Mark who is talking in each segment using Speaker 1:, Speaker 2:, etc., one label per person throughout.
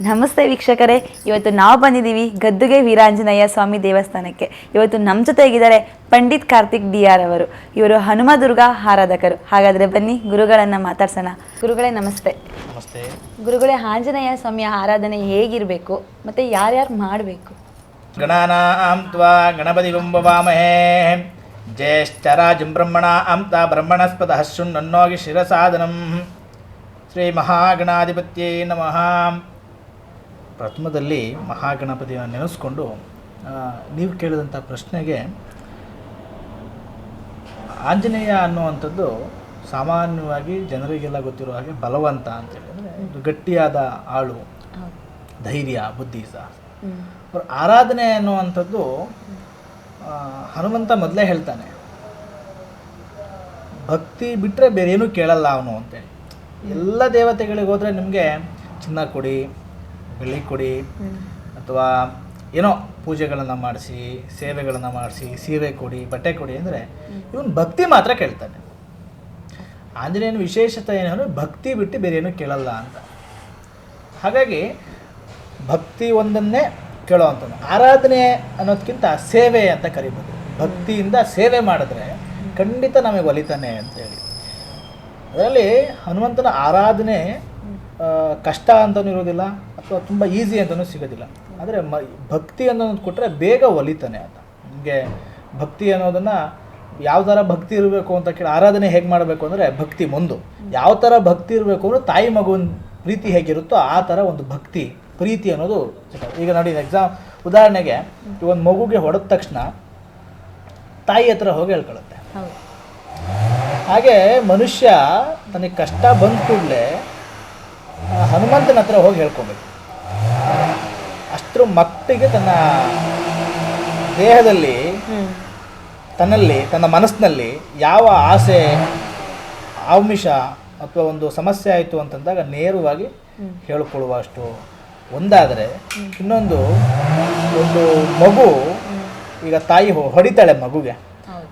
Speaker 1: ನಮಸ್ತೆ ವೀಕ್ಷಕರೇ. ಇವತ್ತು ನಾವು ಬಂದಿದ್ದೀವಿ ಗದ್ದುಗೆ ವೀರಾಂಜನೇಯ ಸ್ವಾಮಿ ದೇವಸ್ಥಾನಕ್ಕೆ. ಇವತ್ತು ನಮ್ಮ ಜೊತೆಗಿದ್ದಾರೆ ಪಂಡಿತ್ ಕಾರ್ತಿಕ್ ಡಿ ಆರ್ ಅವರು. ಇವರು ಹನುಮದುರ್ಗ ಆರಾಧಕರು. ಹಾಗಾದರೆ ಬನ್ನಿ ಗುರುಗಳನ್ನು ಮಾತಾಡ್ಸೋಣ. ಗುರುಗಳೇ ನಮಸ್ತೆ.
Speaker 2: ನಮಸ್ತೆ.
Speaker 1: ಗುರುಗಳೇ ಆಂಜನೇಯ ಸ್ವಾಮಿಯ ಆರಾಧನೆ ಹೇಗಿರಬೇಕು? ಮತ್ತು ಯಾರ್ಯಾರು ಮಾಡಬೇಕು?
Speaker 2: ಗಣಾನಾಂ ತ್ವಾ ಗಣಪತಿ ಗುಂಬವಾಮಹೇ. ಜ್ಯೇಷ್ಠರಾಜಂ ಬ್ರಹ್ಮಣ ಅಂತ ಬ್ರಹ್ಮಣಸ್ಪದ ಶೃಣ್ಣನ್ನೋಗಿ ಶಿರಸಾಧನಂ ಶ್ರೀ ಮಹಾಗಣಾಧಿಪತ್ಯ ನಮಃ. ಪ್ರಥಮದಲ್ಲಿ ಮಹಾಗಣಪತಿಯನ್ನು ನೆನೆಸ್ಕೊಂಡು ನೀವು ಕೇಳಿದಂಥ ಪ್ರಶ್ನೆಗೆ ಆಂಜನೇಯ ಅನ್ನುವಂಥದ್ದು ಸಾಮಾನ್ಯವಾಗಿ ಜನರಿಗೆಲ್ಲ ಗೊತ್ತಿರೋ ಹಾಗೆ ಬಲವಂತ ಅಂತೇಳಿ. ಅಂದರೆ ಒಂದು ಗಟ್ಟಿಯಾದ ಆಳು ಧೈರ್ಯ ಬುದ್ಧಿ ಸಾಹಸ ಅವ್ರ ಆರಾಧನೆ ಅನ್ನುವಂಥದ್ದು ಹನುಮಂತ ಮೊದಲೇ ಹೇಳ್ತಾನೆ. ಭಕ್ತಿ ಬಿಟ್ಟರೆ ಬೇರೆ ಏನೂ ಕೇಳಲ್ಲ ಅವನು ಅಂತೇಳಿ. ಎಲ್ಲ ದೇವತೆಗಳಿಗೆ ಹೋದರೆ ನಿಮಗೆ ಚಿನ್ನ ಕೊಡಿ ಬೆಳ್ಳಿ ಕೊಡಿ ಅಥವಾ ಏನೋ ಪೂಜೆಗಳನ್ನು ಮಾಡಿಸಿ ಸೇವೆಗಳನ್ನು ಮಾಡಿಸಿ ಸೀರೆ ಕೊಡಿ ಬಟ್ಟೆ ಕೊಡಿ ಅಂದರೆ ಇವನು ಭಕ್ತಿ ಮಾತ್ರ ಕೇಳ್ತಾನೆ. ಆಂಜನೇಯನ ವಿಶೇಷತೆ ಏನಂದರೆ ಭಕ್ತಿ ಬಿಟ್ಟು ಬೇರೆ ಏನೂ ಕೇಳಲ್ಲ ಅಂತ. ಹಾಗಾಗಿ ಭಕ್ತಿ ಒಂದನ್ನೇ ಕೇಳೋವಂಥದ್ದು ಆರಾಧನೆ ಅನ್ನೋದಕ್ಕಿಂತ ಸೇವೆ ಅಂತ ಕರಿಬೋದು. ಭಕ್ತಿಯಿಂದ ಸೇವೆ ಮಾಡಿದ್ರೆ ಖಂಡಿತ ನಮಗೆ ಒಲಿತಾನೆ ಅಂತೇಳಿ. ಅದರಲ್ಲಿ ಹನುಮಂತನ ಆರಾಧನೆ ಕಷ್ಟ ಅಂತಲೂ ಇರೋದಿಲ್ಲ ಅಥವಾ ತುಂಬ ಈಸಿ ಅಂತಲೂ ಸಿಗೋದಿಲ್ಲ. ಆದರೆ ಮ ಭಕ್ತಿ ಅನ್ನೋದು ಕೊಟ್ಟರೆ ಬೇಗ ಒಲಿತಾನೆ ಅಂತ ನಿಮಗೆ ಭಕ್ತಿ ಅನ್ನೋದನ್ನು ಯಾವ ಥರ ಭಕ್ತಿ ಇರಬೇಕು ಅಂತ ಕೇಳಿ ಆರಾಧನೆ ಹೇಗೆ ಮಾಡಬೇಕು ಅಂದರೆ ಭಕ್ತಿ ಮುಂದು. ಯಾವ ಥರ ಭಕ್ತಿ ಇರಬೇಕು ಅಂದರೆ ತಾಯಿ ಮಗುವಿನ ಪ್ರೀತಿ ಹೇಗಿರುತ್ತೋ ಆ ಥರ ಒಂದು ಭಕ್ತಿ ಪ್ರೀತಿ ಅನ್ನೋದು. ಈಗ ನೋಡಿ ಎಕ್ಸಾಮ್ ಉದಾಹರಣೆಗೆ ಈ ಒಂದು ಮಗುಗೆ ಹೊಡೆದ ತಕ್ಷಣ ತಾಯಿ ಹತ್ರ ಹೋಗಿ ಹೇಳ್ಕೊಳ್ಳುತ್ತೆ
Speaker 1: ಹೌದು.
Speaker 2: ಹಾಗೆ ಮನುಷ್ಯ ತನಗೆ ಕಷ್ಟ ಬಂದ ಕೂಡಲೇ ಹನುಮಂತನ ಹತ್ರ ಹೋಗಿ ಹೇಳ್ಕೊಬೇಕು. ಅಷ್ಟರ ಮಟ್ಟಿಗೆ ತನ್ನ ದೇಹದಲ್ಲಿ ತನ್ನಲ್ಲಿ ತನ್ನ ಮನಸ್ಸಿನಲ್ಲಿ ಯಾವ ಆಸೆ ಆಮಿಷ ಅಥವಾ ಒಂದು ಸಮಸ್ಯೆ ಆಯಿತು ಅಂತಂದಾಗ ನೇರವಾಗಿ ಹೇಳಿಕೊಳ್ಳುವಷ್ಟು ಒಂದಾದರೆ ಇನ್ನೊಂದು ಒಂದು ಮಗು ಈಗ ತಾಯಿ ಹೊಡಿತಾಳೆ ಮಗುಗೆ.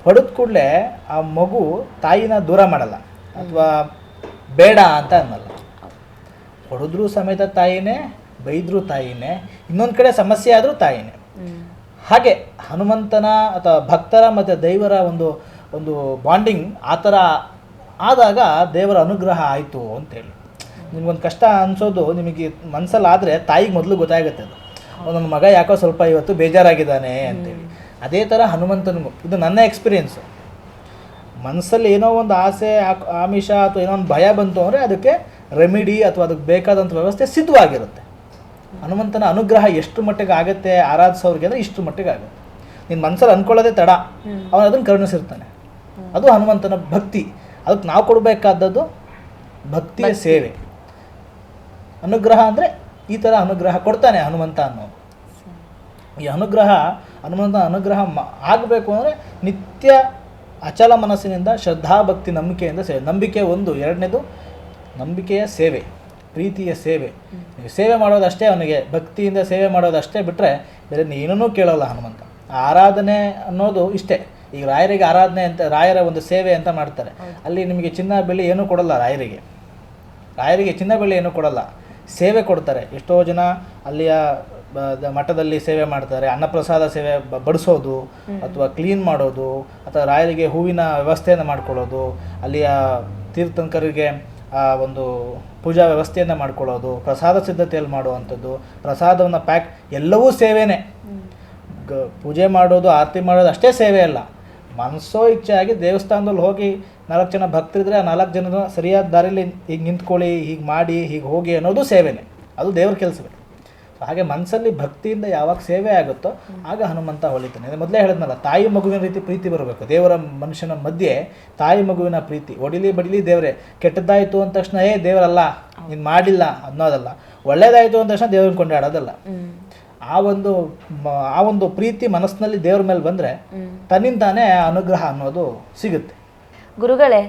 Speaker 2: ಹೊಡೆದ ಕೂಡಲೇ ಆ ಮಗು ತಾಯಿನ ದೂರ ಮಾಡಲ್ಲ. ಅಥವಾ ಬೇಡ ಅಂತ ಅನ್ನಲ್ಲ. ಹೊಡೆದ್ರೂ ಸಮೇತ ತಾಯಿನೇ ಬೈದ್ರೂ ತಾಯಿನೇ ಇನ್ನೊಂದು ಕಡೆ ಸಮಸ್ಯೆ ಆದರೂ ತಾಯಿನೇ. ಹಾಗೆ ಹನುಮಂತನ ಅಥವಾ ಭಕ್ತರ ಮತ್ತು ದೈವರ ಒಂದು ಒಂದು ಬಾಂಡಿಂಗ್ ಆ ಥರ ಆದಾಗ ದೇವರ ಅನುಗ್ರಹ ಆಯಿತು ಅಂತೇಳಿ. ನಿಮ್ಗೊಂದು ಕಷ್ಟ ಅನಿಸೋದು ನಿಮಗೆ ಮನಸ್ಸಲ್ಲಿ ಆದರೆ ತಾಯಿಗೆ ಮೊದಲು ಗೊತ್ತಾಗುತ್ತೆ ಅದು. ನನ್ನ ಮಗ ಯಾಕೋ ಸ್ವಲ್ಪ ಇವತ್ತು ಬೇಜಾರಾಗಿದ್ದಾನೆ ಅಂತೇಳಿ. ಅದೇ ಥರ ಹನುಮಂತನಿಗೂ ಇದು ನನ್ನ ಎಕ್ಸ್ಪೀರಿಯೆನ್ಸು. ಮನಸ್ಸಲ್ಲಿ ಏನೋ ಒಂದು ಆಸೆ ಆಮಿಷ ಅಥವಾ ಏನೋ ಒಂದು ಭಯ ಬಂತು ಅಂದರೆ ಅದಕ್ಕೆ ರೆಮಿಡಿ ಅಥವಾ ಅದಕ್ಕೆ ಬೇಕಾದಂಥ ವ್ಯವಸ್ಥೆ ಸಿದ್ಧವಾಗಿರುತ್ತೆ. ಹನುಮಂತನ ಅನುಗ್ರಹ ಎಷ್ಟು ಮಟ್ಟಿಗೆ ಆಗುತ್ತೆ ಆರಾಧಿಸೋರಿಗೆ ಅಂದರೆ ಇಷ್ಟು ಮಟ್ಟಿಗೆ ಆಗುತ್ತೆ. ನಿನ್ನ ಮನಸ್ಸಲ್ಲಿ ಅಂದ್ಕೊಳ್ಳೋದೇ ತಡ. ಅವನು ಅದನ್ನು ಕರುಣಿಸಿರ್ತಾನೆ. ಅದು ಹನುಮಂತನ ಭಕ್ತಿ. ಅದಕ್ಕೆ ನಾವು ಕೊಡಬೇಕಾದದ್ದು ಭಕ್ತಿಯ ಸೇವೆ. ಅನುಗ್ರಹ ಅಂದರೆ ಈ ಥರ ಅನುಗ್ರಹ ಕೊಡ್ತಾನೆ ಹನುಮಂತ ಅನ್ನೋ ಈ ಅನುಗ್ರಹ ಹನುಮಂತ ಅನುಗ್ರಹ ಆಗಬೇಕು ಅಂದರೆ ನಿತ್ಯ ಅಚಲ ಮನಸ್ಸಿನಿಂದ ಶ್ರದ್ಧಾ ಭಕ್ತಿ ನಂಬಿಕೆಯಿಂದ ಸೇವೆ. ನಂಬಿಕೆ ಒಂದು. ಎರಡನೇದು ನಂಬಿಕೆಯ ಸೇವೆ ಪ್ರೀತಿಯ ಸೇವೆ. ಸೇವೆ ಮಾಡೋದಷ್ಟೇ ಅವನಿಗೆ ಭಕ್ತಿಯಿಂದ ಸೇವೆ ಮಾಡೋದಷ್ಟೇ ಬಿಟ್ಟರೆ ಬೇರೆ ಏನನ್ನೂ ಕೇಳೋಲ್ಲ ಹನುಮಂತ. ಆರಾಧನೆ ಅನ್ನೋದು ಇಷ್ಟೇ. ಈಗ ರಾಯರಿಗೆ ಆರಾಧನೆ ಅಂತ ರಾಯರ ಒಂದು ಸೇವೆ ಅಂತ ಮಾಡ್ತಾರೆ. ಅಲ್ಲಿ ನಿಮಗೆ ಚಿನ್ನ ಬೆಳ್ಳಿ ಏನೂ ಕೊಡಲ್ಲ ರಾಯರಿಗೆ. ರಾಯರಿಗೆ ಚಿನ್ನ ಬೆಳ್ಳಿ ಏನೂ ಕೊಡಲ್ಲ. ಸೇವೆ ಕೊಡ್ತಾರೆ. ಎಷ್ಟೋ ಜನ ಅಲ್ಲಿಯ ಮಠದಲ್ಲಿ ಸೇವೆ ಮಾಡ್ತಾರೆ. ಅನ್ನಪ್ರಸಾದ ಸೇವೆ ಬಡಿಸೋದು ಅಥವಾ ಕ್ಲೀನ್ ಮಾಡೋದು ಅಥವಾ ರಾಯರಿಗೆ ಹೂವಿನ ವ್ಯವಸ್ಥೆಯನ್ನು ಮಾಡ್ಕೊಳ್ಳೋದು ಅಲ್ಲಿಯ ತೀರ್ಥಂಕರಿಗೆ ಆ ಒಂದು ಪೂಜಾ ವ್ಯವಸ್ಥೆಯನ್ನು ಮಾಡ್ಕೊಳ್ಳೋದು ಪ್ರಸಾದ ಸಿದ್ಧತೆಯಲ್ಲಿ ಮಾಡುವಂಥದ್ದು ಪ್ರಸಾದವನ್ನು ಪ್ಯಾಕ್ ಎಲ್ಲವೂ ಸೇವೆನೇ. ಗ ಪೂಜೆ ಮಾಡೋದು ಆರತಿ ಮಾಡೋದು ಅಷ್ಟೇ ಸೇವೆ ಅಲ್ಲ. ಮನಸ್ಸೋ ಆಗಿ ದೇವಸ್ಥಾನದಲ್ಲಿ ಹೋಗಿ ನಾಲ್ಕು ಜನ ಭಕ್ತರಿದ್ರೆ ಆ ನಾಲ್ಕು ಜನದ ಸರಿಯಾದ ದಾರಿಯಲ್ಲಿ ಹೀಗೆ ನಿಂತ್ಕೊಳ್ಳಿ ಹೀಗೆ ಮಾಡಿ ಹೀಗೆ ಹೋಗಿ ಅನ್ನೋದು ಸೇವೆನೇ. ಅದು ದೇವ್ರ ಕೆಲಸವೇ. ಹಾಗೆ ಮನಸ್ಸಲ್ಲಿ ಭಕ್ತಿಯಿಂದ ಯಾವಾಗ ಸೇವೆ ಆಗುತ್ತೋ ಆಗ ಹನುಮಂತ ಹೊಳಿತಾನೆ. ಅದೇ ಮೊದಲೇ ಹೇಳಿದ್ನಲ್ಲ ತಾಯಿ ಮಗುವಿನ ರೀತಿ ಪ್ರೀತಿ ಬರಬೇಕು. ದೇವರ ಮನುಷ್ಯನ ಮಧ್ಯೆ ತಾಯಿ ಮಗುವಿನ ಪ್ರೀತಿ. ಒಡಿಲಿ ಬಡಿಲಿ ದೇವರೇ ಕೆಟ್ಟದ್ದಾಯಿತು ಅಂದ ತಕ್ಷಣ ಏ ದೇವರಲ್ಲ ನೀನು ಮಾಡಿಲ್ಲ ಅನ್ನೋದಲ್ಲ. ಒಳ್ಳೇದಾಯಿತು ಅಂದ ತಕ್ಷಣ ದೇವ್ರನ್ನ ಕೊಂಡಾಡೋದಲ್ಲ. ಆ ಒಂದು ಆ ಒಂದು ಪ್ರೀತಿ ಮನಸ್ಸಿನಲ್ಲಿ ದೇವ್ರ ಮೇಲೆ ಬಂದರೆ ತನ್ನಿಂದಾನೇ ಅನುಗ್ರಹ ಅನ್ನೋದು ಸಿಗುತ್ತೆ.
Speaker 1: ಗುರುಗಳೇ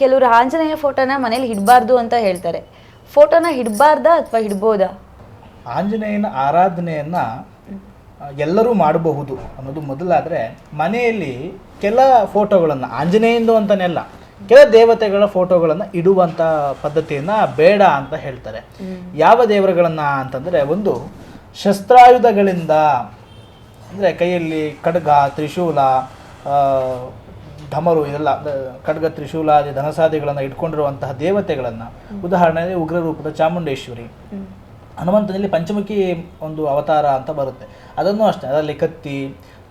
Speaker 1: ಕೆಲವರು ಆಂಜನೇಯ ಫೋಟೋನ ಮನೇಲಿ ಇಡಬಾರ್ದು ಅಂತ ಹೇಳ್ತಾರೆ. ಫೋಟೋನ ಇಡಬಾರ್ದಾ ಅಥವಾ ಇಡ್ಬೋದಾ
Speaker 2: ಆಂಜನೇಯನ ಆರಾಧನೆಯನ್ನು ಎಲ್ಲರೂ ಮಾಡಬಹುದು ಅನ್ನೋದು ಮೊದಲಾದರೆ ಮನೆಯಲ್ಲಿ ಕೆಲ ಫೋಟೋಗಳನ್ನು ಆಂಜನೇಯಂದು ಅಂತನೆಲ್ಲ ಕೆಲ ದೇವತೆಗಳ ಫೋಟೋಗಳನ್ನು ಇಡುವಂಥ ಪದ್ಧತಿಯನ್ನು ಬೇಡ ಅಂತ ಹೇಳ್ತಾರೆ. ಯಾವ ದೇವರುಗಳನ್ನು ಅಂತಂದರೆ ಒಂದು ಶಸ್ತ್ರಾಯುಧಗಳಿಂದ ಅಂದರೆ ಕೈಯಲ್ಲಿ ಖಡ್ಗ ತ್ರಿಶೂಲ ಧಮರು ಇದೆಲ್ಲ ಖಡ್ಗ ತ್ರಿಶೂಲಾದಿ ಧನಸಾದಿಗಳನ್ನು ಇಟ್ಕೊಂಡಿರುವಂತಹ ದೇವತೆಗಳನ್ನು ಉದಾಹರಣೆಗೆ ಉಗ್ರ ರೂಪದ ಚಾಮುಂಡೇಶ್ವರಿ ಹನುಮಂತನಲ್ಲಿ ಪಂಚಮುಖಿ ಒಂದು ಅವತಾರ ಅಂತ ಬರುತ್ತೆ. ಅದನ್ನು ಅಷ್ಟೇ ಅದರಲ್ಲಿ ಕತ್ತಿ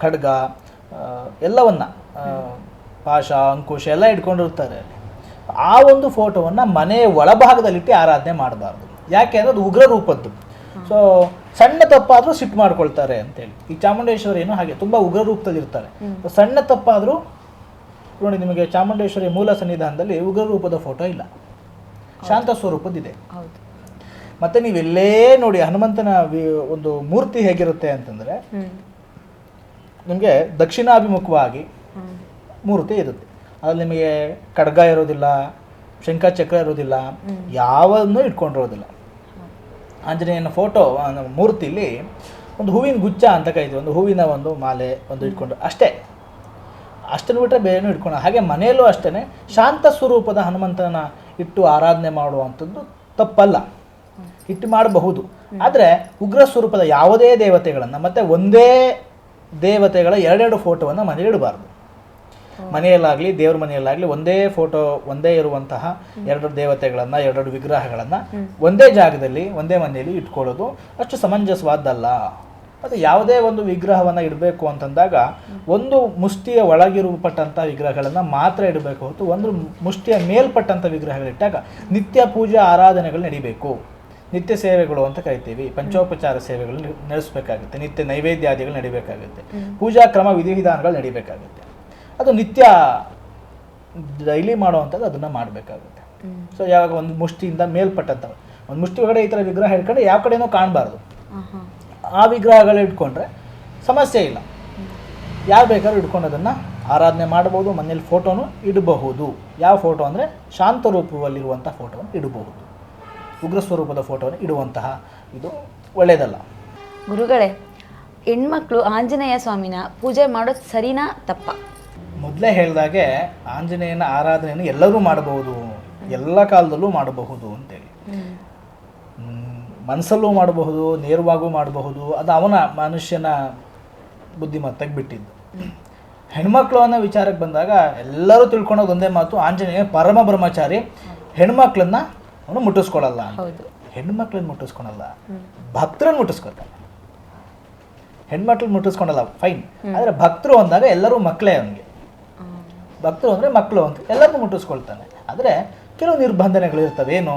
Speaker 2: ಖಡ್ಗ ಎಲ್ಲವನ್ನು ಪಾಶ ಅಂಕುಶ ಎಲ್ಲ ಇಟ್ಕೊಂಡಿರ್ತಾರೆ. ಆ ಒಂದು ಫೋಟೋವನ್ನು ಮನೆಯ ಒಳಭಾಗದಲ್ಲಿಟ್ಟು ಆರಾಧನೆ ಮಾಡಬಾರ್ದು. ಯಾಕೆ ಅಂದರೆ ಅದು ಉಗ್ರ ರೂಪದ್ದು. ಸೊ ಸಣ್ಣ ತಪ್ಪಾದರೂ ಸಿಟ್ಟು ಮಾಡ್ಕೊಳ್ತಾರೆ ಅಂತೇಳಿ. ಈ ಚಾಮುಂಡೇಶ್ವರಿ ಏನು ಹಾಗೆ ತುಂಬ ಉಗ್ರ ರೂಪದಲ್ಲಿ ಇರ್ತಾರೆ. ಸಣ್ಣ ತಪ್ಪಾದರೂ ನೋಡಿ ನಿಮಗೆ ಚಾಮುಂಡೇಶ್ವರಿ ಮೂಲ ಸನ್ನಿಧಾನದಲ್ಲಿ ಉಗ್ರ ರೂಪದ ಫೋಟೋ ಇಲ್ಲ. ಶಾಂತ ಸ್ವರೂಪದಿದೆ
Speaker 1: ಹೌದು.
Speaker 2: ಮತ್ತೆ ನೀವೆಲ್ಲೇ ನೋಡಿ ಹನುಮಂತನ ವಿ- ಒಂದು ಮೂರ್ತಿ ಹೇಗಿರುತ್ತೆ ಅಂತಂದ್ರೆ ನಿಮಗೆ ದಕ್ಷಿಣಾಭಿಮುಖವಾಗಿ ಮೂರ್ತಿ ಇರುತ್ತೆ. ಅದ್ರಲ್ಲಿ ನಿಮಗೆ ಖಡ್ಗ ಇರೋದಿಲ್ಲ ಶಂಕಚಕ್ರ ಇರೋದಿಲ್ಲ ಯಾವನ್ನೂ ಇಟ್ಕೊಂಡಿರೋದಿಲ್ಲ. ಆಂಜನೇಯನ ಫೋಟೋ ಮೂರ್ತಿಲಿ ಒಂದು ಹೂವಿನ ಗುಚ್ಛ ಅಂತ ಕರಿತೀವಿ. ಒಂದು ಹೂವಿನ ಒಂದು ಮಾಲೆ ಒಂದು ಇಟ್ಕೊಂಡು ಅಷ್ಟೇ. ಅಷ್ಟನ್ನು ಬಿಟ್ಟರೆ ಬೇರೆನೂ ಇಟ್ಕೊಂಡು ಹಾಗೆ ಮನೆಯಲ್ಲೂ ಅಷ್ಟೇ ಶಾಂತ ಸ್ವರೂಪದ ಹನುಮಂತನ ಇಟ್ಟು ಆರಾಧನೆ ಮಾಡುವಂಥದ್ದು ತಪ್ಪಲ್ಲ. ಇಟ್ಟು ಮಾಡಬಹುದು. ಆದರೆ ಉಗ್ರ ಸ್ವರೂಪದ ಯಾವುದೇ ದೇವತೆಗಳನ್ನು ಮತ್ತು ಒಂದೇ ದೇವತೆಗಳ ಎರಡೆರಡು ಫೋಟೋವನ್ನು ಮನೆಗೆ ಇಡಬಾರ್ದು. ಮನೆಯಲ್ಲಾಗಲಿ ದೇವ್ರ ಮನೆಯಲ್ಲಾಗಲಿ ಒಂದೇ ಫೋಟೋ ಒಂದೇ ಇರುವಂತಹ ಎರಡು ದೇವತೆಗಳನ್ನು ಎರಡೆರಡು ವಿಗ್ರಹಗಳನ್ನು ಒಂದೇ ಜಾಗದಲ್ಲಿ ಒಂದೇ ಮನೆಯಲ್ಲಿ ಇಟ್ಕೊಳ್ಳೋದು ಅಷ್ಟು ಸಮಂಜಸವಾದ್ದಲ್ಲ. ಮತ್ತು ಯಾವುದೇ ಒಂದು ವಿಗ್ರಹವನ್ನು ಇಡಬೇಕು ಅಂತಂದಾಗ ಒಂದು ಮುಷ್ಟಿಯ ಒಳಗಿರುಪಟ್ಟಂಥ ವಿಗ್ರಹಗಳನ್ನು ಮಾತ್ರ ಇಡಬೇಕು ಹೊತ್ತು ಒಂದು ಮುಷ್ಟಿಯ ಮೇಲ್ಪಟ್ಟಂಥ ವಿಗ್ರಹಗಳಿಟ್ಟಾಗ ನಿತ್ಯ ಪೂಜೆ ಆರಾಧನೆಗಳು ನಡಿಬೇಕು. ನಿತ್ಯ ಸೇವೆಗಳು ಅಂತ ಕರಿತೀವಿ. ಪಂಚೋಪಚಾರ ಸೇವೆಗಳು ನಡೆಸಬೇಕಾಗುತ್ತೆ. ನಿತ್ಯ ನೈವೇದ್ಯಾದಿಗಳು ನಡಿಬೇಕಾಗುತ್ತೆ. ಪೂಜಾ ಕ್ರಮ ವಿಧಿವಿಧಾನಗಳು ನಡಿಬೇಕಾಗುತ್ತೆ. ಅದು ನಿತ್ಯ ಡೈಲಿ ಮಾಡುವಂಥದ್ದು ಅದನ್ನು ಮಾಡಬೇಕಾಗುತ್ತೆ. ಸೊ ಯಾವಾಗ ಒಂದು ಮುಷ್ಟಿಯಿಂದ ಮೇಲ್ಪಟ್ಟಂಥ ಒಂದು ಮುಷ್ಟಿ ಒಳಗಡೆ ಈ ಥರ ವಿಗ್ರಹ ಹಿಡ್ಕೊಂಡ್ರೆ ಯಾವ ಕಡೆನೂ ಕಾಣಬಾರ್ದು. ಆ ವಿಗ್ರಹಗಳು ಇಟ್ಕೊಂಡ್ರೆ ಸಮಸ್ಯೆ ಇಲ್ಲ. ಯಾರು ಬೇಕಾದ್ರೂ ಇಟ್ಕೊಂಡು ಅದನ್ನು ಆರಾಧನೆ ಮಾಡ್ಬೋದು ಮನೇಲಿ ಫೋಟೋನು ಇಡಬಹುದು. ಯಾವ ಫೋಟೋ ಅಂದರೆ ಶಾಂತ ರೂಪದಲ್ಲಿರುವಂಥ ಫೋಟೋವನ್ನು ಇಡಬಹುದು. ಉಗ್ರ ಸ್ವರೂಪದ ಫೋಟೋವನ್ನು ಇಡುವಂತಹ ಇದು ಒಳ್ಳೆಯದಲ್ಲ.
Speaker 1: ಗುರುಗಳೇ ಹೆಣ್ಮಕ್ಳು ಆಂಜನೇಯ ಸ್ವಾಮಿನ ಪೂಜೆ ಮಾಡೋದು ಸರಿನಾ ತಪ್ಪ?
Speaker 2: ಮೊದಲೇ ಹೇಳಿದಾಗೆ ಆಂಜನೇಯನ ಆರಾಧನೆಯನ್ನು ಎಲ್ಲರೂ ಮಾಡಬಹುದು ಎಲ್ಲ ಕಾಲದಲ್ಲೂ ಮಾಡಬಹುದು ಅಂತೇಳಿ. ಮನಸ್ಸಲ್ಲೂ ಮಾಡಬಹುದು ನೇರವಾಗೂ ಮಾಡಬಹುದು ಅದು ಅವನ ಮನುಷ್ಯನ ಬುದ್ಧಿಮತ್ತಾಗಿ ಬಿಟ್ಟಿದ್ದು. ಹೆಣ್ಮಕ್ಳು ಅನ್ನೋ ವಿಚಾರಕ್ಕೆ ಬಂದಾಗ ಎಲ್ಲರೂ ತಿಳ್ಕೊಳೋದು ಒಂದೇ ಮಾತು ಆಂಜನೇಯ ಪರಮ ಬ್ರಹ್ಮಚಾರಿ ಹೆಣ್ಮಕ್ಳನ್ನ ಅವನು ಮುಟ್ಟಿಸ್ಕೊಳ್ಳಲ್ಲ ಹೆಣ್ಮಕ್ಳನ್ನ ಮುಟ್ಟಿಸ್ಕೊಳಲ್ಲ. ಭಕ್ತರನ್ನ ಮುಟ್ಟಿಸ್ಕೊತಾನೆ ಹೆಣ್ಮಕ್ಳನ್ನ ಮುಟ್ಟಿಸ್ಕೊಳಲ್ಲ ಫೈನ್ ಆದರೆ ಭಕ್ತರು ಅಂದಾಗ ಎಲ್ಲರೂ ಮಕ್ಕಳೇ ಅವನಿಗೆ. ಭಕ್ತರು ಅಂದರೆ ಮಕ್ಕಳು ಅಂತ. ಎಲ್ಲರನ್ನೂ ಮುಟ್ಟಿಸ್ಕೊಳ್ತಾನೆ. ಆದರೆ ಕೆಲವು ನಿರ್ಬಂಧನೆಗಳು ಇರ್ತವೆ ಏನು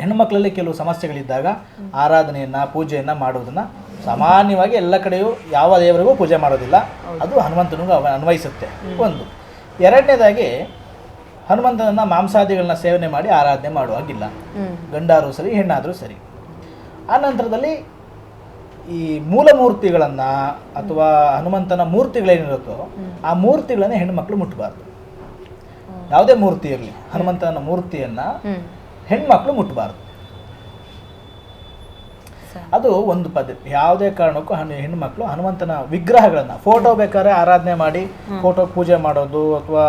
Speaker 2: ಹೆಣ್ಮಕ್ಳಲ್ಲಿ ಕೆಲವು ಸಮಸ್ಯೆಗಳಿದ್ದಾಗ ಆರಾಧನೆಯನ್ನು ಪೂಜೆಯನ್ನು ಮಾಡೋದನ್ನ ಸಾಮಾನ್ಯವಾಗಿ ಎಲ್ಲ ಕಡೆಯೂ ಯಾವ ದೇವರಿಗೂ ಪೂಜೆ ಮಾಡೋದಿಲ್ಲ. ಅದು ಹನುಮಂತನಿಗೂ ಅನ್ವಯಿಸುತ್ತೆ. ಒಂದು. ಎರಡನೇದಾಗಿ ಹನುಮಂತನನ್ನು ಮಾಂಸಾದಿಗಳನ್ನ ಸೇವನೆ ಮಾಡಿ ಆರಾಧನೆ ಮಾಡುವಾಗಿಲ್ಲ. ಗಂಡಾದರೂ ಸರಿ ಹೆಣ್ಣಾದರೂ ಸರಿ. ಆ ನಂತರದಲ್ಲಿ ಈ ಮೂಲ ಮೂರ್ತಿಗಳನ್ನು ಅಥವಾ ಹನುಮಂತನ ಮೂರ್ತಿಗಳೇನಿರುತ್ತೋ ಆ ಮೂರ್ತಿಗಳನ್ನ ಹೆಣ್ಮಕ್ಳು ಮುಟ್ಟಬಾರ್ದು ಯಾವುದೇ ಮೂರ್ತಿ ಇರಲಿ ಹನುಮಂತನ ಮೂರ್ತಿಯನ್ನು ಹೆಣ್ಮಕ್ಳು ಮುಟ್ಟಬಾರ್ದು. ಅದು ಒಂದು ಪದ್ಧತಿ. ಯಾವುದೇ ಕಾರಣಕ್ಕೂ ಹನು ಹೆಣ್ಮಕ್ಳು ಹನುಮಂತನ ವಿಗ್ರಹಗಳನ್ನು ಫೋಟೋ ಬೇಕಾದ್ರೆ ಆರಾಧನೆ ಮಾಡಿ ಫೋಟೋ ಪೂಜೆ ಮಾಡೋದು ಅಥವಾ